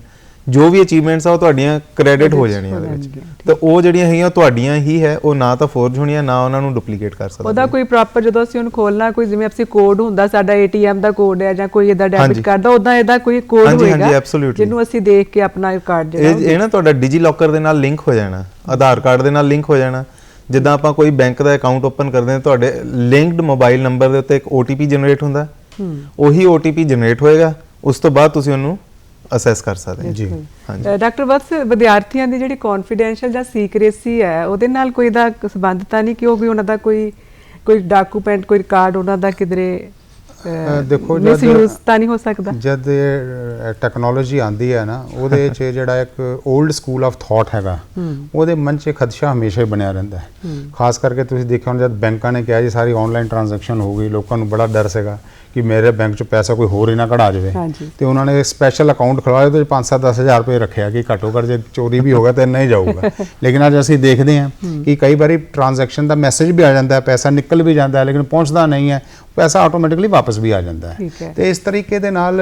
ਜੋ ਵੀ ਅਚੀਵਮੈਂਟਸ ਆ ਉਹ ਤੁਹਾਡੀਆਂ ਕ੍ਰੈਡਿਟ ਹੋ ਜਾਣੀਆਂ ਉਹਦੇ ਵਿੱਚ। ਤੇ ਉਹ ਜਿਹੜੀਆਂ ਹੈਗੀਆਂ ਤੁਹਾਡੀਆਂ ਹੀ ਹੈ। ਉਹ ਨਾ ਤਾਂ ਫੋਰਜ ਹੋਣੀਆਂ ਨਾ ਉਹਨਾਂ ਨੂੰ ਡੁਪਲੀਕੇਟ ਕਰ ਸਕਦੇ ਉਹਦਾ ਕੋਈ ਪ੍ਰੋਪਰ ਜਦੋਂ ਅਸੀਂ ਉਹਨੂੰ ਖੋਲਣਾ ਕੋਈ ਜਿਵੇਂ ਅਸੀਂ ਕੋਡ ਹੁੰਦਾ ਸਾਡਾ ਏਟੀਐਮ ਦਾ ਕੋਡ ਹੈ ਜਾਂ ਕੋਈ ਇਹਦਾ ਡੈਬਿਟ। ਕਾਰਡ ਦਾ ਉਦਾਂ ਇਹਦਾ ਕੋਈ ਕੋਡ ਹੋਏਗਾ। ਜਿਹਨੂੰ ਅਸੀਂ ਦੇਖ ਕੇ ਆਪਣਾ ਕਾਰਡ ਜਿਹੜਾ ਇਹ ਇਹ ਨਾ ਤੁਹਾਡਾ ਡਿਜੀ ਲੋਕਰ ਦੇ ਨਾਲ ਲਿੰਕ ਹੋ ਜਾਣਾ ਆਧਾਰ ਕਾਰਡ ਦੇ ਨਾਲ ਲਿੰਕ ਹੋ ਜਾਣਾ। ਜਿੱਦਾਂ ਆਪਾਂ ਕੋਈ ਬੈਂਕ ਦਾ ਅਕਾਊਂਟ ਓਪਨ ਕਰਦੇ ਹਾਂ ਤੁਹਾਡੇ ਲਿੰਕਡ ਮੋਬਾਈਲ ਨੰਬਰ ਦੇ ਉੱਤੇ ਇੱਕ OTP ਜਨਰੇਟ ਹੁੰਦਾ। ਉਹੀ OTP ਜਨਰੇਟ ਹੋਏਗਾ ਉਸ ਤੋਂ ਬਾਅਦ ਤੁਸੀਂ ਉਹਨੂੰ ਅਸੈਸ ਕਰ ਸਕਦੇ ਹੋ। ਜੀ। ਹਾਂਜੀ। ਡਾਕਟਰ ਬਸ ਵਿਦਿਆਰਥੀਆਂ ਦੀ ਜਿਹੜੀ ਕੌਨਫੀਡੈਂਸ਼ੀਅਲ ਜਾਂ ਸੀਕ੍ਰੇਸੀ ਹੈ ਉਹਦੇ ਨਾਲ ਕੋਈ ਦਾ ਸੰਬੰਧ ਤਾਂ ਨਹੀਂ ਕਿ ਉਹ ਵੀ ਉਹਨਾਂ ਦਾ ਕੋਈ ਕੋਈ ਡਾਕੂਮੈਂਟ ਕੋਈ ਰਿਕਾਰਡ ਉਹਨਾਂ ਦਾ ਕਿਧਰੇ ਦੇਖੋ ਜਦ- ਮਿਸਯੂਜ਼ ਤਾਂ ਨਹੀਂ ਹੋ ਸਕਦਾ? ਜਦ ਟੈਕਨੋਲੋਜੀ ਆਂਦੀ ਹੈ ਨਾ ਉਹਦੇ (laughs) 'ਚ ਜਿਹੜਾ ਇੱਕ 올ਡ ਸਕੂਲ ਆਫ ਥਾਟ ਹੈਗਾ ਉਹਦੇ ਮਨ 'ਚ ਖਦਸ਼ਾ ਹਮੇਸ਼ਾ ਹੀ ਬਣਿਆ ਰਹਿੰਦਾ ਹੈ। ਖਾਸ ਕਰਕੇ ਤੁਸੀਂ ਦੇਖਿਆ ਹੁਣ ਜਦ ਬੈਂਕਾਂ ਨੇ ਕਿਹਾ ਜੀ ਸਾਰੀ ਆਨਲਾਈਨ ਟ੍ਰਾਂਜੈਕਸ਼ਨ ਹੋ ਗਈ ਲੋਕਾਂ ਨੂੰ ਬੜਾ ਡਰ ਸੀਗਾ। ਕਿ ਮੇਰੇ ਬੈਂਕ 'ਚ ਪੈਸਾ ਕੋਈ ਹੋਰ ਹੀ ਨਾ ਕਢਾ ਜਾਵੇ ਹਾਂਜੀ। ਤੇ ਉਹਨਾਂ ਨੇ ਸਪੈਸ਼ਲ ਅਕਾਊਂਟ ਖੁਲਵਾਇਆ ਉਹਦੇ 'ਚ 5-7 ਹਜ਼ਾਰ ਰੁਪਏ ਰੱਖਿਆ ਕਿ ਘੱਟੋ ਘੱਟ ਜੇ ਚੋਰੀ ਵੀ ਹੋਗਾ ਤਾਂ ਇੰਨਾ ਹੀ ਜਾਊਗਾ (laughs) ਲੇਕਿਨ ਅੱਜ ਅਸੀਂ ਦੇਖਦੇ ਹਾਂ ਕਿ ਕਈ ਵਾਰੀ ਟ੍ਰਾਂਜੈਕਸ਼ਨ ਦਾ ਮੈਸੇਜ ਵੀ ਆ ਜਾਂਦਾ ਹੈ ਪੈਸਾ ਨਿਕਲ ਵੀ ਜਾਂਦਾ ਹੈ ਲੇਕਿਨ ਪਹੁੰਚਦਾ ਨਹੀਂ ਹੈ ਪੈਸਾ ਆਟੋਮੈਟਿਕਲੀ ਵਾਪਸ ਵੀ ਆ ਜਾਂਦਾ ਹੈ ਠੀਕ ਹੈ। ਤੇ ਇਸ ਤਰੀਕੇ ਦੇ ਨਾਲ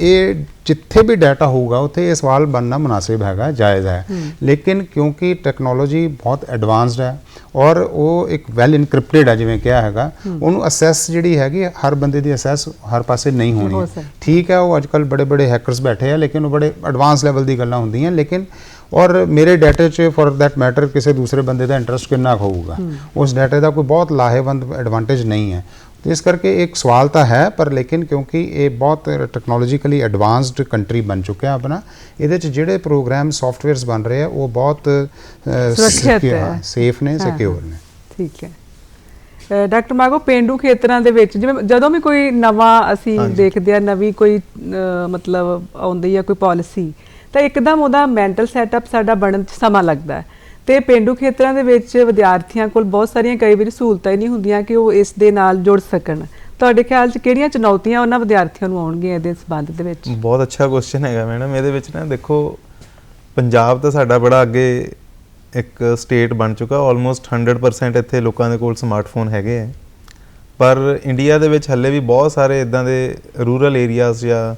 ये जिथे भी डाटा होगा उ सवाल बनना मुनासिब हैगा जायज़ है। हम्म। लेकिन क्योंकि टैक्नोलॉजी बहुत एडवांसड है और वो एक वैल इनक्रिप्टिड है जिमें क्या है उन्होंने असैस जी हैगी हर बंद की असैस हर पास नहीं होनी। ठीक है वो अजक बड़े बड़े हैकरस बैठे हैं लेकिन वो बड़े एडवांस लैवल की गल् होंगे लेकिन और मेरे डेटे च फॉर दैट मैटर किसी दूसरे बंद का इंट्रस्ट किन्ना होगा हम्म। उस डाटे का कोई बहुत लाहेवंद एडवाटेज नहीं है। ਤੇ ਇਸ ਕਰਕੇ ਇੱਕ ਸਵਾਲ ਤਾਂ ਹੈ ਪਰ ਲੇਕਿਨ ਕਿਉਂਕਿ ਇਹ ਬਹੁਤ ਟੈਕਨੋਲੋਜੀਕਲੀ ਐਡਵਾਂਸਡ ਕੰਟਰੀ ਬਣ ਚੁੱਕਿਆ ਆਪਣਾ ਇਹਦੇ 'ਚ ਜਿਹੜੇ ਪ੍ਰੋਗਰਾਮ ਸੌਫਟਵੇਅਰਸ ਬਣ ਰਹੇ ਆ ਉਹ ਬਹੁਤ ਸੁਰੱਖਿਅਤ ਹੈ। ਸੇਫ ਨੇ ਸਿਕਿਉਰ ਨੇ ਠੀਕ ਹੈ ਡਾਕਟਰ ਮਾਗੋ ਪਿੰਡੂ ਖੇਤਰਾਂ ਦੇ ਵਿੱਚ ਜਿਵੇਂ ਜਦੋਂ ਵੀ ਕੋਈ ਨਵਾਂ ਅਸੀਂ ਦੇਖਦੇ ਆ ਨਵੀਂ ਕੋਈ ਮਤਲਬ ਆਉਂਦੀ ਆ ਕੋਈ ਪਾਲਿਸੀ ਤਾਂ ਇੱਕਦਮ ਉਹਦਾ ਮੈਂਟਲ ਸੈਟਅਪ ਸਾਡਾ ਬਣਨ 'ਚ ਸਮਾਂ ਲੱਗਦਾ ਹੈ ਤੇ ਪਿੰਡੂ ਖੇਤਰਾਂ ਦੇ ਵਿੱਚ ਵਿਦਿਆਰਥੀਆਂ ਕੋਲ ਬਹੁਤ ਸਾਰੀਆਂ ਕਈ ਵਾਰੀ ਸਹੂਲਤਾਂ ਹੀ ਨਹੀਂ ਹੁੰਦੀਆਂ ਕਿ ਉਹ ਇਸ ਦੇ ਨਾਲ ਜੁੜ ਸਕਣ। ਤੁਹਾਡੇ ਖਿਆਲ 'ਚ ਕਿਹੜੀਆਂ ਚੁਣੌਤੀਆਂ ਉਹਨਾਂ ਵਿਦਿਆਰਥੀਆਂ ਨੂੰ ਆਉਣਗੀਆਂ ਇਹਦੇ ਸੰਬੰਧ ਦੇ ਵਿੱਚ? ਬਹੁਤ ਅੱਛਾ ਕੁਐਸਚਨ ਹੈਗਾ ਮੈਡਮ ਇਹਦੇ ਵਿੱਚ ਨਾ ਦੇਖੋ, ਪੰਜਾਬ ਤਾਂ ਸਾਡਾ ਬੜਾ ਅੱਗੇ ਇੱਕ ਸਟੇਟ ਬਣ ਚੁੱਕਾ ਆਲਮੋਸਟ 100% ਇੱਥੇ ਲੋਕਾਂ ਦੇ ਕੋਲ ਸਮਾਰਟਫੋਨ ਹੈਗੇ ਹੈ ਪਰ ਇੰਡੀਆ ਦੇ ਵਿੱਚ ਹੱਲੇ ਵੀ ਬਹੁਤ ਸਾਰੇ ਇਦਾਂ ਦੇ ਰੂਰਲ ਏਰੀਆਜ਼ ਜਾਂ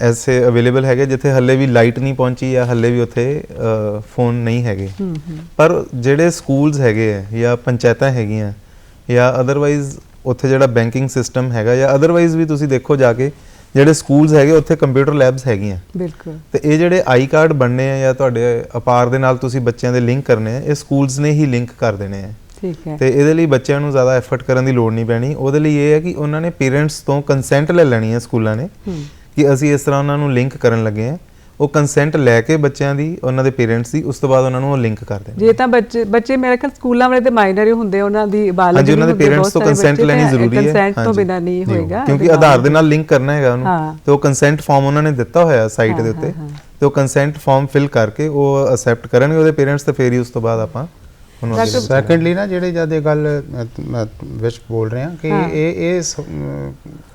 ਐਸੇ ਅਵੇਲੇਬਲ ਹੈਗੇ ਜਿੱਥੇ ਹੱਲੇ ਵੀ ਲਾਈਟ ਨਹੀਂ ਪਹੁੰਚੀ ਜਾਂ ਹੱਲੇ ਵੀ ਉੱਥੇ ਫੋਨ ਨਹੀਂ ਹੈਗੇ। ਪਰ ਜਿਹੜੇ ਸਕੂਲਸ ਹੈਗੇ ਆ ਜਾਂ ਪੰਚਾਇਤਾਂ ਹੈਗੀਆਂ ਜਾਂ ਅਦਰਵਾਈਜ਼ ਉੱਥੇ ਜਿਹੜਾ ਬੈਂਕਿੰਗ ਸਿਸਟਮ ਹੈਗਾ ਜਾਂ ਅਦਰਵਾਈਜ਼ ਵੀ ਤੁਸੀਂ ਦੇਖੋ ਜਾ ਕੇ ਜਿਹੜੇ ਸਕੂਲਸ ਹੈਗੇ ਉੱਥੇ ਕੰਪਿਊਟਰ ਲੈਬਸ ਹੈਗੀਆਂ। ਬਿਲਕੁਲ। ਤੇ ਇਹ ਜਿਹੜੇ ਆਈ ਕਾਰਡ ਬਣਨੇ ਆ ਜਾਂ ਤੁਹਾਡੇ ਅਪਾਰ ਦੇ ਨਾਲ ਤੁਸੀਂ ਬੱਚਿਆਂ ਦੇ ਲਿੰਕ ਕਰਨੇ ਆ ਇਹ ਸਕੂਲਸ ਨੇ ਹੀ ਲਿੰਕ ਕਰ ਦੇਣੇ ਆ। ਠੀਕ ਹੈ। ਤੇ ਇਹਦੇ ਲਈ ਬੱਚਿਆਂ ਨੂੰ ਜ਼ਿਆਦਾ ਐਫਰਟ ਕਰਨ ਦੀ ਲੋੜ ਨਹੀਂ ਪੈਣੀ। ਉਹਦੇ ਲਈ ਇਹ ਹੈ ਕਿ ਉਹਨਾਂ ਨੇ ਪੇਰੈਂਟਸ ਤੋਂ ਕੰਸੈਂਟ ਲੈ ਲੈਣੀ ਹੈ ਸਕੂਲਾਂ ਨੇ। ਕਿ ਅਸੀਂ ਇਸ ਤਰ੍ਹਾਂ ਉਹਨਾਂ ਨੂੰ ਲਿੰਕ ਕਰਨ ਲੱਗੇ ਆ ਉਹ ਕੰਸੈਂਟ ਲੈ ਕੇ ਬੱਚਿਆਂ ਦੀ ਉਹਨਾਂ ਦੇ ਪੇਰੈਂਟਸ ਦੀ ਉਸ ਤੋਂ ਬਾਅਦ ਉਹਨਾਂ ਨੂੰ ਉਹ ਲਿੰਕ ਕਰ ਦੇਣਾ ਜੇ ਤਾਂ ਬੱਚੇ ਬੱਚੇ ਮੇਰੇ ਖਿਆਲ ਸਕੂਲਾਂ ਵਾਲੇ ਤੇ ਮਾਈਨਰ ਹੀ ਹੁੰਦੇ ਉਹਨਾਂ ਦੀ ਬਾਲਗ ਹਾਂਜੀ ਉਹਨਾਂ ਦੇ ਪੇਰੈਂਟਸ ਤੋਂ ਕੰਸੈਂਟ ਲੈਣੀ ਜ਼ਰੂਰੀ ਹੈ। ਕੰਸੈਂਟ ਤੋਂ। ਬਿਨਾ ਨਹੀਂ ਹੋਏਗਾ ਕਿਉਂਕਿ ਆਧਾਰ ਦੇ ਨਾਲ ਲਿੰਕ ਕਰਨਾ ਹੈਗਾ। ਉਹਨੂੰ। ਤੇ ਉਹ ਕੰਸੈਂਟ ਫਾਰਮ ਉਹਨਾਂ ਨੇ ਦਿੱਤਾ ਹੋਇਆ ਸਾਈਟ ਦੇ ਉੱਤੇ। ਤੇ ਉਹ ਕੰਸੈਂਟ ਫਾਰਮ ਫਿਲ ਕਰਕੇ ਉਹ ਅਸੈਪਟ ਕਰਨਗੇ ਉਹਦੇ ਪੇਰੈਂਟਸ ਤੇ ਫੇਰ ਹੀ ਉਸ ਤੋਂ ਬਾਅਦ ਆਪਾਂ ਉਹਨੂੰ ਸੈਕੰਡਲੀ ਨਾ ਜਿਹੜੇ ਜਦ ਇਹ ਗੱਲ ਵਿੱਚ ਬੋਲ ਰਿਹਾ ਕਿ ਹਾਂ। ਇਹ ਇਹ ਅਮ,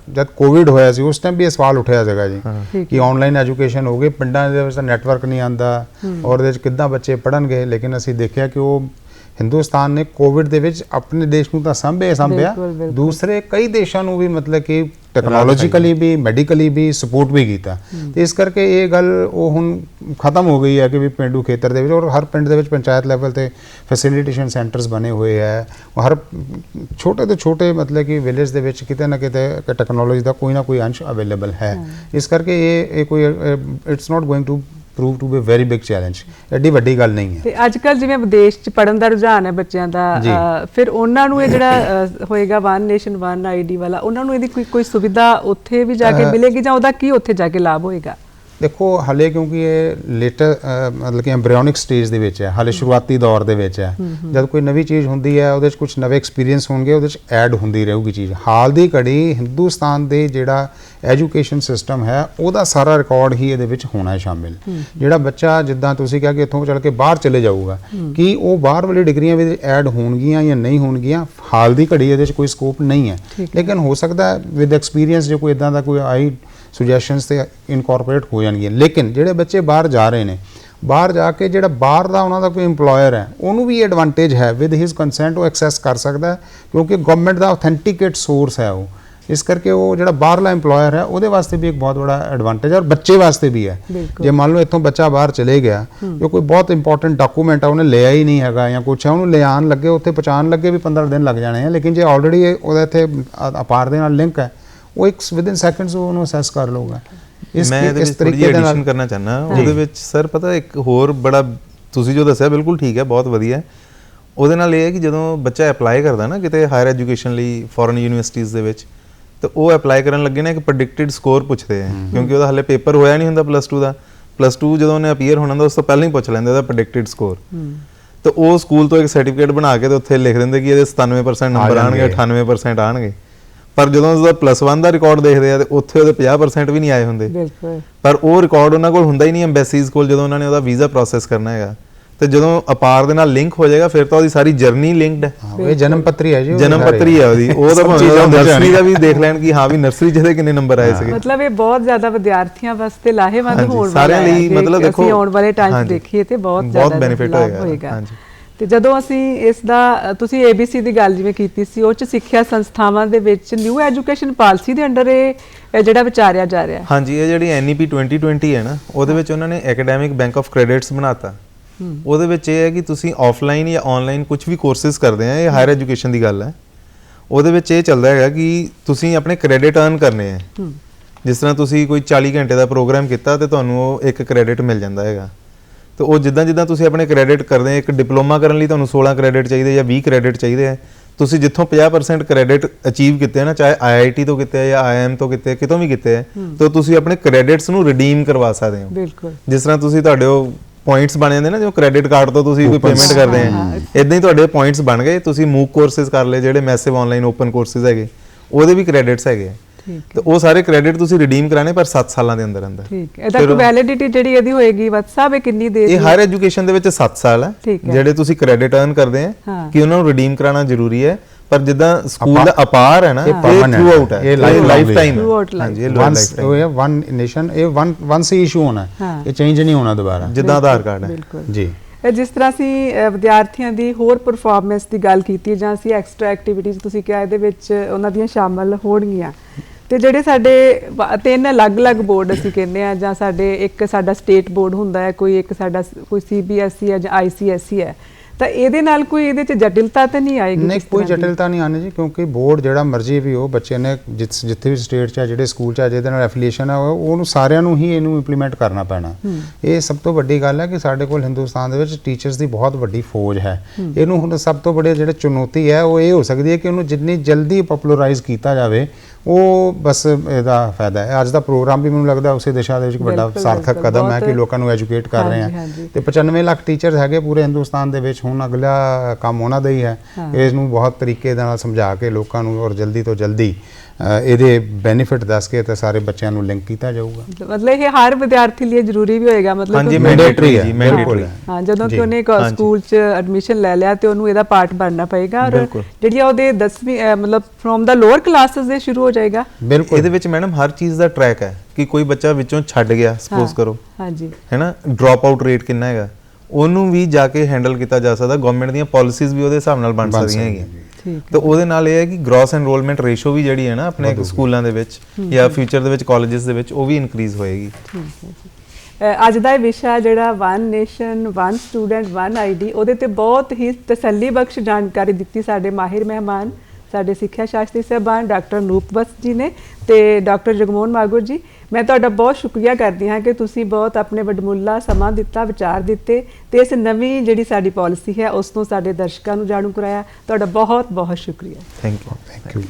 ਜਦ ਕੋਵਿਡ ਹੋਇਆ ਸੀ ਉਸ ਟਾਈਮ ਵੀ ਇਹ ਸਵਾਲ ਉੱਠਿਆ ਸੀਗਾ ਜੀ ਕਿ ਆਨਲਾਈਨ ਐਜੂਕੇਸ਼ਨ ਹੋ ਗਈ ਪਿੰਡਾਂ ਦੇ ਵਿੱਚ ਨੈਟਵਰਕ ਨਹੀਂ ਆਂਦਾ ਔਰ ਉਹਦੇ ਵਿੱਚ ਕਿੱਦਾਂ ਬੱਚੇ ਪੜਨਗੇ ਲੇਕਿਨ ਅਸੀਂ ਦੇਖਿਆ ਕਿ ਉਹ ਹਿੰਦੁਸਤਾਨ ਨੇ ਕੋਵਿਡ ਦੇ ਵਿੱਚ ਆਪਣੇ ਦੇਸ਼ ਨੂੰ ਤਾਂ ਸੰਭੇ ਸੰਭਿਆ। ਦੂਸਰੇ ਕਈ ਦੇਸ਼ਾਂ ਨੂੰ ਵੀ ਮਤਲਬ ਕਿ ਟੈਕਨੋਲੋਜੀਕਲੀ ਵੀ ਮੈਡੀਕਲੀ ਵੀ ਸਪੋਰਟ ਵੀ ਕੀਤਾ। ਤੇ ਇਸ ਕਰਕੇ ਇਹ ਗੱਲ ਉਹ ਹੁਣ ਖਤਮ ਹੋ ਗਈ ਹੈ ਕਿ ਵੀ ਪਿੰਡੂ ਖੇਤਰ ਦੇ ਵਿੱਚ ਔਰ ਹਰ ਪਿੰਡ ਦੇ ਵਿੱਚ ਪੰਚਾਇਤ ਲੈਵਲ ਤੇ ਫੈਸਿਲਿਟੇਸ਼ਨ ਸੈਂਟਰਸ ਬਣੇ ਹੋਏ ਹੈ। ਹਰ ਛੋਟੇ ਤੋਂ ਛੋਟੇ ਮਤਲਬ ਕਿ ਵਿਲੇਜ ਦੇ ਵਿੱਚ ਕਿਤੇ ਨਾ ਕਿਤੇ ਟੈਕਨੋਲੋਜੀ ਦਾ ਕੋਈ ਨਾ ਕੋਈ ਅੰਸ਼ ਅਵੇਲੇਬਲ ਹੈ। ਇਸ ਕਰਕੇ ਇਹ ਇਹ ਕੋਈ it's not going to prove to be very big challenge ਐਡੀ ਵੱਡੀ ਗੱਲ ਨਹੀਂ ਹੈ। ਤੇ ਅੱਜ ਕੱਲ ਜਿਵੇਂ ਵਿਦੇਸ਼ ਚ ਪੜਨ ਦਾ ਰੁਝਾਨ ਹੈ ਬੱਚਿਆਂ ਦਾ ਫਿਰ ਉਹਨਾਂ ਨੂੰ ਇਹ ਜਿਹੜਾ ਹੋਏਗਾ ਵਨ ਨੇਸ਼ਨ ਵਨ ਆਈਡੀ ਵਾਲਾ ਉਹਨਾਂ ਨੂੰ ਇਹਦੀ ਕੋਈ ਕੋਈ ਸੁਵਿਧਾ ਉੱਥੇ ਵੀ ਜਾ ਕੇ ਮਿਲੇਗੀ ਜਾਂ ਉਹਦਾ ਕੀ ਉੱਥੇ ਜਾ ਕੇ ਲਾਭ ਹੋਏਗਾ? ਦੇਖੋ ਹਲੇ ਕਿਉਂਕਿ ਇਹ ਲੇਟਰ ਮਤਲਬ ਕਿ ਐਮਬ੍ਰਿਓਨਿਕ ਸਟੇਜ ਦੇ ਵਿੱਚ ਹੈ ਹਲੇ ਸ਼ੁਰੂਆਤੀ ਦੌਰ ਦੇ ਵਿੱਚ ਹੈ। ਜਦ ਕੋਈ ਨਵੀਂ ਚੀਜ਼ ਹੁੰਦੀ ਹੈ ਉਹਦੇ ਵਿੱਚ ਕੁਝ ਨਵੇਂ ਐਕਸਪੀਰੀਅੰਸ ਹੋਣਗੇ ਉਹਦੇ ਵਿੱਚ ਐਡ ਹੁੰਦੀ ਰਹੂਗੀ ਚੀਜ਼। ਹਾਲ ਦੀ ਘੜੀ ਹਿੰਦੁਸਤਾਨ ਦੇ ਜਿਹੜਾ ਐਜੂਕੇਸ਼ਨ ਸਿਸਟਮ ਹੈ ਉਹਦਾ ਸਾਰਾ ਰਿਕਾਰਡ ਹੀ ਇਹਦੇ ਵਿੱਚ ਹੋਣਾ ਸ਼ਾਮਿਲ। ਜਿਹੜਾ ਬੱਚਾ ਜਿੱਦਾਂ ਤੁਸੀਂ ਕਿਹਾ ਕਿ ਇੱਥੋਂ ਚੱਲ ਕੇ ਬਾਹਰ ਚਲੇ ਜਾਊਗਾ ਕਿ ਉਹ ਬਾਹਰ ਵਾਲੀ ਡਿਗਰੀਆਂ ਵਿੱਚ ਐਡ ਹੋਣਗੀਆਂ ਜਾਂ ਨਹੀਂ ਹੋਣਗੀਆਂ ਹਾਲ ਦੀ ਘੜੀ ਇਹਦੇ ਵਿੱਚ ਕੋਈ ਸਕੋਪ ਨਹੀਂ ਹੈ। ਲੇਕਿਨ ਹੋ ਸਕਦਾ ਵਿਦ ਐਕਸਪੀਰੀਅੰਸ ਜੇ ਕੋਈ ਇਦਾਂ ਦਾ ਕੋਈ ਆਈ ਸੁਜੈਸ਼ਨਸ ਤੇ ਇਨਕੋਰਪੋਰੇਟ ਹੋ ਜਾਣਗੀਆਂ। ਲੇਕਿਨ ਜਿਹੜੇ ਬੱਚੇ ਬਾਹਰ ਜਾ ਰਹੇ ਨੇ ਬਾਹਰ ਜਾ ਕੇ ਜਿਹੜਾ ਬਾਹਰ ਦਾ ਉਹਨਾਂ ਦਾ ਕੋਈ EMPLOYER ਹੈ ਉਹਨੂੰ ਵੀ ਐਡਵਾਂਟੇਜ ਹੈ ਵਿਦ ਹਿਸ ਕੰਸੈਂਟ ਉਹ ਐਕਸੈਸ ਕਰ ਸਕਦਾ ਹੈ ਕਿਉਂਕਿ ਗਵਰਨਮੈਂਟ ਦਾ ਆਥੈਂਟਿਕੇਟ ਸੋਰਸ ਹੈ ਉਹ। ਇਸ ਕਰਕੇ ਉਹ ਜਿਹੜਾ ਬਾਹਰਲਾ EMPLOYER ਹੈ ਉਹਦੇ ਵਾਸਤੇ ਵੀ ਇੱਕ ਬਹੁਤ ਬੜਾ ਐਡਵਾਂਟੇਜ ਹੈ ਔਰ ਬੱਚੇ ਵਾਸਤੇ ਵੀ ਹੈ। ਜੇ ਮੰਨ ਲਓ ਇੱਥੋਂ ਬੱਚਾ ਬਾਹਰ ਚਲੇ ਗਿਆ ਜੋ ਕੋਈ ਬਹੁਤ ਇੰਪੋਰਟੈਂਟ ਡਾਕੂਮੈਂਟ ਆ ਉਹਨੇ ਲਿਆ ਹੀ ਨਹੀਂ ਹੈਗਾ ਜਾਂ ਕੁਛ ਹੈ ਉਹਨੂੰ ਲਿਆਉਣ ਲੱਗੇ ਉੱਥੇ ਪਹੁੰਚਾਉਣ ਲੱਗੇ ਵੀ 15 ਦਿਨ ਲੱਗ ਜਾਣੇ ਆ ਲੇਕਿਨ ਜੇ ਆਲਰੇਡੀ ਉਹਦਾ ਇੱਥੇ ਅਪਾਰ ਦੇ ਨਾਲ ਲਿੰਕ ਹੈ ਉਹ ਇੱਕ ਵਿਦਿਨ ਸੈਕਿੰਡਸ ਉਹਨੂੰ ਅਸੈਸ ਕਰ ਲਊਗਾ। ਇਸ ਮੈਂ ਇਹਦੇ ਇਸ ਵਿੱਚ ਥੋੜੀ ਤਰੀਕੇ ਦੇ ਐਡੀਸ਼ਨ ਨਾਲ ਕਰਨਾ ਚਾਹਨਾ ਉਹਦੇ ਵਿੱਚ ਸਰ ਪਤਾ ਇੱਕ ਹੋਰ ਬੜਾ ਤੁਸੀਂ ਜੋ ਦੱਸਿਆ ਬਿਲਕੁਲ ਠੀਕ ਹੈ ਬਹੁਤ ਵਧੀਆ। ਉਹਦੇ ਨਾਲ ਇਹ ਹੈ ਕਿ ਜਦੋਂ ਬੱਚਾ ਅਪਲਾਈ ਕਰਦਾ ਨਾ ਕਿਤੇ ਹਾਇਰ ਐਜੂਕੇਸ਼ਨ ਲਈ ਫੋਰਨ ਯੂਨੀਵਰਸਿਟੀਜ਼ ਦੇ ਵਿੱਚ ਤੇ ਉਹ ਅਪਲਾਈ ਕਰਨ ਲੱਗੇ ਨੇ ਇੱਕ ਪ੍ਰੈਡਿਕਟਡ ਸਕੋਰ ਪੁੱਛਦੇ ਆ। ਕਿਉਂਕਿ ਉਹਦਾ ਹਲੇ ਪੇਪਰ ਹੋਇਆ ਨਹੀਂ ਹੁੰਦਾ ਪਲੱਸ 2 ਦਾ। ਪਲੱਸ 2 ਜਦੋਂ ਉਹਨੇ ਅਪੀਅਰ ਹੋਣਾ ਹੁੰਦਾ ਉਸ ਤੋਂ ਪਹਿਲਾਂ ਹੀ ਪੁੱਛ ਲੈਂਦੇ ਉਹਦਾ ਪ੍ਰੈਡਿਕਟਡ ਸਕੋਰ ਤੇ ਉਹ ਸਕੂਲ ਤੋਂ ਇੱਕ ਸਰਟੀਫਿਕੇਟ ਬਣਾ ਕੇ ਤੇ ਉੱਥੇ ਲਿਖ ਦਿੰਦੇ ਕਿ ਇਹਦੇ 97% ਨੰਬਰ ਆਣਗੇ ਜਾਣਗੇ। 98% ਆਣਗੇ ਪਰ ਜਦੋਂ ਉਹਦਾ ਪਲੱਸ 1 ਦਾ ਰਿਕਾਰਡ ਦੇਖਦੇ ਆ ਤੇ ਉੱਥੇ ਉਹਦੇ 50% ਵੀ ਨਹੀਂ ਆਏ ਹੁੰਦੇ। ਬਿਲਕੁਲ। ਪਰ ਉਹ ਰਿਕਾਰਡ ਉਹਨਾਂ ਕੋਲ ਹੁੰਦਾ ਹੀ ਨਹੀਂ ਐਮਬੈਸੀਜ਼ ਕੋਲ ਜਦੋਂ ਉਹਨਾਂ ਨੇ ਉਹਦਾ ਵੀਜ਼ਾ ਪ੍ਰੋਸੈਸ ਕਰਨਾ ਹੈਗਾ। ਤੇ ਜਦੋਂ ਅਪਾਰ ਦੇ ਨਾਲ ਲਿੰਕ ਹੋ ਜਾਏਗਾ ਫਿਰ ਤਾਂ ਉਹਦੀ ਸਾਰੀ ਜਰਨੀ ਲਿੰਕਡ ਹੈ। ਇਹ ਜਨਮ ਪੱਤਰੀ ਹੈ ਜੀ ਜਨਮ। ਪੱਤਰੀ ਹੈ ਉਹਦੀ। ਉਹ ਤਾਂ ਭਾਵੇਂ ਨਰਸਰੀ ਦਾ। ਵੀ ਦੇਖ ਲੈਣ ਕਿ ਹਾਂ ਵੀ ਨਰਸਰੀ ਜਿਹਦੇ ਕਿੰਨੇ ਨੰਬਰ ਆਏ ਸੀਗੇ। ਮਤਲਬ ਇਹ ਬਹੁਤ ਜ਼ਿਆਦਾ ਵਿਦਿਆਰਥੀਆਂ ਵਾਸਤੇ ਲਾਹੇਵੰਦ ਹੋਣ ਸਾਰਿਆਂ ਵਾਲਾ ਹੈ। ਲਈ ਜੇ ਮਤਲਬ ਅਸੀਂ ਦੇਖੋ- ਆਉਣ ਵਾਲੇ ਟਾਈਮ ਦੇਖੀਏ ਤੇ ਬਹੁਤ ਜ਼ਿਆਦਾ ਲਾਭ ਹੋਏਗਾ, ਹਾਂਜੀ। ਤੇ ਜਦੋਂ ਅਸੀਂ ਇਸ ਦਾ ਤੁਸੀਂ ABC ਦੀ ਗੱਲ ਜਿਵੇਂ ਕੀਤੀ ਸੀ ਉਹ ਚ ਸਿੱਖਿਆ ਸੰਸਥਾਵਾਂ ਦੇ ਵਿੱਚ ਨਿਊ ਐਜੂਕੇਸ਼ਨ ਪਾਲਿਸੀ ਦੇ ਅੰਡਰ ਇਹ ਇਹ ਜਿਹੜਾ ਵਿਚਾਰਿਆ ਜਾ ਰਿਹਾ ਹੈ। ਹਾਂਜੀ ਇਹ ਜਿਹੜੀ NEP 2020 ਹੈ ਨਾ ਉਹਦੇ ਵਿੱਚ ਉਹਨਾਂ ਨੇ ਐਕੈਡੈਮਿਕ ਬੈਂਕ ਆਫ ਕ੍ਰੈਡਿਟਸ ਬਣਾਤਾ। ਉਹਦੇ ਵਿੱਚ ਇਹ ਹੈ ਕਿ ਤੁਸੀਂ ਆਫਲਾਈਨ ਜਾਂ ਆਨਲਾਈਨ ਕੁਝ ਵੀ ਕੋਰਸਸ ਕਰਦੇ ਆ ਇਹ ਹਾਇਰ ਐਜੂਕੇਸ਼ਨ ਦੀ ਗੱਲ ਹੈ। ਉਹਦੇ ਵਿੱਚ ਇਹ ਚੱਲਦਾ ਹੈਗਾ ਕਿ ਤੁਸੀਂ ਆਪਣੇ ਕ੍ਰੈਡਿਟ ਅਰਨ ਕਰਨੇ ਆ। ਜਿਸ ਤਰ੍ਹਾਂ ਤੁਸੀਂ ਕੋਈ 40 ਘੰਟੇ ਦਾ ਪ੍ਰੋਗਰਾਮ ਕੀਤਾ ਤੇ ਤੁਹਾਨੂੰ ਉਹ ਇੱਕ ਕ੍ਰੈਡਿਟ ਮਿਲ ਜਾਂਦਾ ਹੈਗਾ। ਤੇ ਉਹ ਜਿੱਦਾਂ ਜਿੱਦਾਂ ਤੁਸੀਂ ਆਪਣੇ ਕ੍ਰੈਡਿਟ ਕਰਦੇ ਇੱਕ ਡਿਪਲੋਮਾ ਕਰਨ ਲਈ ਤੁਹਾਨੂੰ 16 ਕ੍ਰੈਡਿਟ ਚਾਹੀਦੇ ਜਾਂ 20 ਕ੍ਰੈਡਿਟ ਚਾਹੀਦੇ ਆ ਤੁਸੀਂ ਜਿੱਥੋਂ 50% ਕ੍ਰੈਡਿਟ ਅਚੀਵ ਕੀਤੇ ਨਾ ਚਾਹੇ IIT ਤੋਂ ਕੀਤੇ ਜਾਂ IIM ਤੋਂ ਕੀਤੇ ਕਿਤੋਂ ਵੀ ਕੀਤੇ ਆ ਤਾਂ ਤੁਸੀਂ ਆਪਣੇ ਕ੍ਰੈਡਿਟਸ ਨੂੰ ਰਿਡੀਮ ਕਰਵਾ ਸਕਦੇ ਹੋ। ਬਿਲਕੁਲ। ਜਿਸ ਤਰ੍ਹਾਂ ਤੁਸੀਂ ਤੁਹਾਡੇ ਉਹ ਪੁਆਇੰਟਸ ਬਣ ਜਾਂਦੇ ਨਾ ਜੋ ਕ੍ਰੈਡਿਟ ਕਾਰਡ ਤੋਂ ਤੁਸੀਂ ਕੋਈ ਪੇਮੈਂਟ ਕਰਦੇ ਆ ਇਦਾਂ ਹੀ। ਤੁਹਾਡੇ ਪੁਆਇੰਟਸ ਬਣ ਗਏ ਤੁਸੀਂ ਮੂਕ ਕੋਰਸਸ ਕਰ ਲਏ ਜਿਹੜੇ ਮੈਸਿਵ ਆਨਲਾਈਨ ਓਪਨ ਕੋਰਸਸ ਹੈਗੇ ਉਹਦੇ ਵੀ ਕ੍ਰੈਡਿਟਸ ਹੈਗੇ ਆ। ਠੀਕ ਤੇ ਉਹ ਸਾਰੇ ਕ੍ਰੈਡਿਟ ਤੁਸੀਂ ਰਿਡੀਮ ਕਰਾਣੇ ਪਰ 7 ਸਾਲਾਂ ਦੇ ਅੰਦਰ ਅੰਦਰ ਠੀਕ ਹੈ। ਇਹਦਾ ਕੋਈ ਵੈਲਿਡਿਟੀ ਜਿਹੜੀ ਇਹਦੀ ਹੋਏਗੀ ਵਤਸਾਬ ਇਹ ਕਿੰਨੀ ਦੇਰ ਇਹ? ਹਾਇਰ ਐਜੂਕੇਸ਼ਨ ਦੇ ਵਿੱਚ 7 ਸਾਲ ਹੈ ਹੈ। ਜਿਹੜੇ ਤੁਸੀਂ ਕ੍ਰੈਡਿਟ ਅਰਨ ਕਰਦੇ ਆ ਹਾਂ। ਕਿ ਉਹਨਾਂ ਨੂੰ ਰਿਡੀਮ ਕਰਾਉਣਾ ਜ਼ਰੂਰੀ ਹੈ ਪਰ ਜਿੱਦਾਂ ਸਕੂਲ ਦਾ ਅਪਾਰ ਹੈ ਨਾ ਇਹ ਥਰੂ ਆਊਟ ਹੈ ਹੈ। ਇਹ ਲਾਈਫ ਹੈ। Time life. ਹਾਂਜੀ ਇਹ ਲਾਈਫ ਟਾਈਮ ਉਹ ਹੈ ਵਨ ਨੇਸ਼ਨ ਇਹ ਵਨ ਵਨਸ ਹੀ ਇਸ਼ੂ ਹੋਣਾ ਹੈ। ਹਾਂ। ਇਹ ਚੇਂਜ ਨਹੀਂ ਹੋਣਾ ਦੁਬਾਰਾ ਜਿੱਦਾਂ ਆਧਾਰ ਕਾਰਡ ਹੈ ਬਿਲਕੁਲ ਜੀ ਇਹ ਜਿਸ ਤਰ੍ਹਾਂ ਅਸੀਂ ਵਿਦਿਆਰਥੀਆਂ ਦੀ ਹੋਰ ਪਰਫਾਰਮੈਂਸ ਦੀ ਗੱਲ ਕੀਤੀ ਜਾਂ ਅਸੀਂ ਐਕਸਟਰਾ ਐਕਟੀਵਿਟੀਜ਼ ਤੁਸੀਂ ਕਿਹਾ ਇਹਦੇ ਵਿੱਚ ਉਹਨਾਂ ਦੀਆਂ ਸ਼ਾਮਲ ਹੋਣਗੀਆਂ ਤੇ ਜਿਹੜੇ ਸਾਡੇ ਤਿੰਨ ਅਲੱਗ-ਅਲੱਗ ਬੋਰਡ ਅਸੀਂ ਕਹਿੰਦੇ ਆ ਜਾਂ ਸਾਡੇ ਇੱਕ ਸਾਡਾ ਸਟੇਟ ਬੋਰਡ ਹੁੰਦਾ ਹੈ ਕੋਈ ਇੱਕ ਸਾਡਾ ਕੋਈ ਸੀਬੀਐਸਈ ਹੈ ਜਾਂ ਆਈਸੀਐਸਈ ਹੈ ਤਾਂ ਇਹਦੇ ਨਾਲ ਕੋਈ ਇਹਦੇ ਚ ਜਟਿਲਤਾ ਤਾਂ ਨਹੀਂ ਆਏਗੀ ਨਹੀਂ ਕੋਈ? ਜਟਿਲਤਾ ਨਹੀਂ ਆਣੀ ਜੀ ਕਿਉਂਕਿ ਬੋਰਡ ਜਿਹੜਾ ਮਰਜ਼ੀ ਵੀ ਹੋ ਬੱਚੇ ਨੇ ਜਿੱਥੇ ਵੀ ਸਟੇਟ 'ਚ ਹੈ ਜਿਹੜੇ ਸਕੂਲ 'ਚ ਹੈ ਜਿਹਦੇ ਨਾਲ ਐਫੀਲੀਏਸ਼ਨ ਉਹ- ਉਹਨੂੰ ਸਾਰਿਆਂ ਨੂੰ ਹੀ ਇਹਨੂੰ ਇੰਪਲੀਮੈਂਟ ਕਰਨਾ ਪੈਣਾ। ਇਹ ਸਭ ਤੋਂ ਵੱਡੀ ਗੱਲ ਹੈ ਕਿ ਸਾਡੇ ਕੋਲ ਹਿੰਦੁਸਤਾਨ ਦੇ ਵਿੱਚ ਟੀਚਰਸ ਦੀ ਬਹੁਤ ਵੱਡੀ ਫੌਜ ਹੈ। ਇਹਨੂੰ ਹੁਣ ਸਭ ਤੋਂ ਵੱਡੀ ਜਿਹੜੇ ਚੁਣੌਤੀ ਹੈ ਉਹ ਇਹ ਹੋ ਸਕਦੀ ਹੈ ਕਿ ਉਹਨੂੰ ਜਿੰਨੀ ਜਲਦੀ ਪਪੂਲਰਾਈਜ਼ ਕੀਤਾ ਜਾਵੇ ਉਹ ਬਸ ਇਹਦਾ ਫਾਇਦਾ ਹੈ। ਅੱਜ ਦਾ ਪ੍ਰੋਗਰਾਮ ਵੀ ਮੈਨੂੰ ਲੱਗਦਾ ਉਸੇ ਦਿਸ਼ਾ ਦੇ ਵਿੱਚ ਇੱਕ ਵੱਡਾ ਸਾਰਥਕ ਕਦਮ ਹੈ ਕਿ ਲੋਕਾਂ ਨੂੰ ਐਜੂਕੇਟ ਕਰ ਰਹੇ ਹਾਂ। ਤੇ 95 ਲੱਖ ਟੀਚਰਸ ਹੈਗੇ ਪੂਰੇ ਹਿੰਦੁਸਤਾਨ ਦੇ ਵਿੱਚ। ਹੁਣ ਅਗਲਾ ਕੰਮ ਉਹਨਾਂ ਦਾ ਹੀ ਹੈ। ਇਸ ਨੂੰ ਬਹੁਤ ਤਰੀਕੇ ਨਾਲ ਸਮਝਾ ਕੇ ਲੋਕਾਂ ਨੂੰ ਔਰ ਜਲਦੀ ਤੋਂ ਜਲਦੀ ਇਹਦੇ ਬੈਨੀਫਿਟ ਦੱਸ ਕੇ ਤੇ ਸਾਰੇ ਬੱਚਿਆਂ ਨੂੰ ਲਿੰਕ ਕੀਤਾ ਜਾਊਗਾ। ਮਤਲਬ ਇਹ ਹਰ ਵਿਦਿਆਰਥੀ ਲਈ ਜ਼ਰੂਰੀ ਵੀ ਹੋਏਗਾ ਮਤਲਬ ਹਾਂਜੀ mandatory ਹੈ, ਜੀ ਬਿਲਕੁਲ। ਮੈਂਡੇਟਰੀ ਹੈ। ਜਦੋਂ ਕਿ ਉਹਨੇ। ਸਕੂਲ 'ਚ ਐਡਮਿਸ਼ਨ ਲੈ ਲਿਆ ਤੇ ਉਹਨੂੰ ਇਹਦਾ ਪਾਰਟ ਬਣਨਾ ਪਏਗਾ ਔਰ ਬਿਲਕੁਲ। ਜਿਹੜੀ ਆ ਉਹਦੇ 10ਵੀਂ ਅਹ, ਮਤਲਬ ਫਰੋਮ ਦਾ ਲੋਅਰ ਕਲਾਸਸ ਦੇ ਸ਼ੁਰੂ ਹੋ ਜਾਏਗਾ। ਬਿਲਕੁਲ। ਇਹਦੇ ਵਿੱਚ ਮੈਡਮ ਹਰ ਚੀਜ਼ ਦਾ ਟਰੈਕ ਹੈ ਕਿ ਕੋਈ ਬੱਚਾ ਵਿੱਚੋਂ ਛੱਡ ਗਿਆ ਸਪੋਜ਼ ਕਰੋ। ਹਾਂਜੀ। ਹੈਨਾ? ਡ੍ਰੌਪ ਆਊਟ ਰੇਟ ਕਿੰਨਾ ਹੈਗਾ? ਉਹਨੂੰ ਵੀ ਜਾ ਕੇ ਹੈਂਡਲ ਕੀਤਾ ਜਾ ਸਕਦਾ ਗਵਰਨਮੈਂਟ ਦੀਆਂ ਪਾਲਿਸੀਜ਼ ਵੀ ਉਹਦੇ ਹਿਸਾਬ ਨਾਲ ਬਣ ਸਕਦੀਆਂ ਹੈਗੀਆਂ। ਤੇ ਉਹਦੇ ਨਾਲ ਇਹ ਹੈ ਕਿ ਗ੍ਰੋਸ ਐਨਰੋਲਮੈਂਟ ਰੇਸ਼ੋ ਵੀ ਜਿਹੜੀ ਹੈ ਨਾ ਆਪਣੇ ਸਕੂਲਾਂ ਦੇ ਵਿੱਚ ਜਾਂ ਫਿਊਚਰ ਦੇ ਵਿੱਚ ਕਾਲਜਸ ਦੇ ਵਿੱਚ ਉਹ ਵੀ ਇਨਕਰੀਜ਼ ਹੋਏਗੀ। ਅੱਜ ਦਾ ਇਹ ਵਿਸ਼ਾ ਜਿਹੜਾ one nation one student one ID ਉਹਦੇ ਤੇ ਬਹੁਤ ਹੀ ਤਸੱਲੀ ਬਖਸ਼ ਜਾਣਕਾਰੀ ਦਿੱਤੀ ਸਾਡੇ ਮਾਹਿਰ ਮਹਿਮਾਨ। ਸਾਡੇ ਸਿੱਖਿਆ ਸ਼ਾਸਤਰੀ ਸਾਹਿਬਾਨ ਡਾਕਟਰ ਨੂਪ ਜੀ ਨੇ ਤੇ ਡਾਕਟਰ ਜਗਮੋਹਨ ਮਾਗੁਰ ਜੀ, ਮੈਂ ਤੁਹਾਡਾ ਬਹੁਤ ਸ਼ੁਕਰੀਆ ਕਰਦੀ ਹਾਂ ਕਿ ਤੁਸੀਂ ਬਹੁਤ ਆਪਣੇ ਵਡਮੁੱਲਾ ਸਮਾਂ ਦਿੱਤਾ, ਵਿਚਾਰ ਦਿੱਤੇ ਤੇ ਇਸ ਨਵੀਂ ਜਿਹੜੀ ਸਾਡੀ ਪਾਲਿਸੀ ਹੈ, ਉਸ ਨੂੰ ਸਾਡੇ ਦਰਸ਼ਕਾਂ ਨੂੰ ਜਾਣੂ ਕਰਾਇਆ। ਤੁਹਾਡਾ ਬਹੁਤ ਬਹੁਤ ਸ਼ੁਕਰੀਆ। Thank you thank you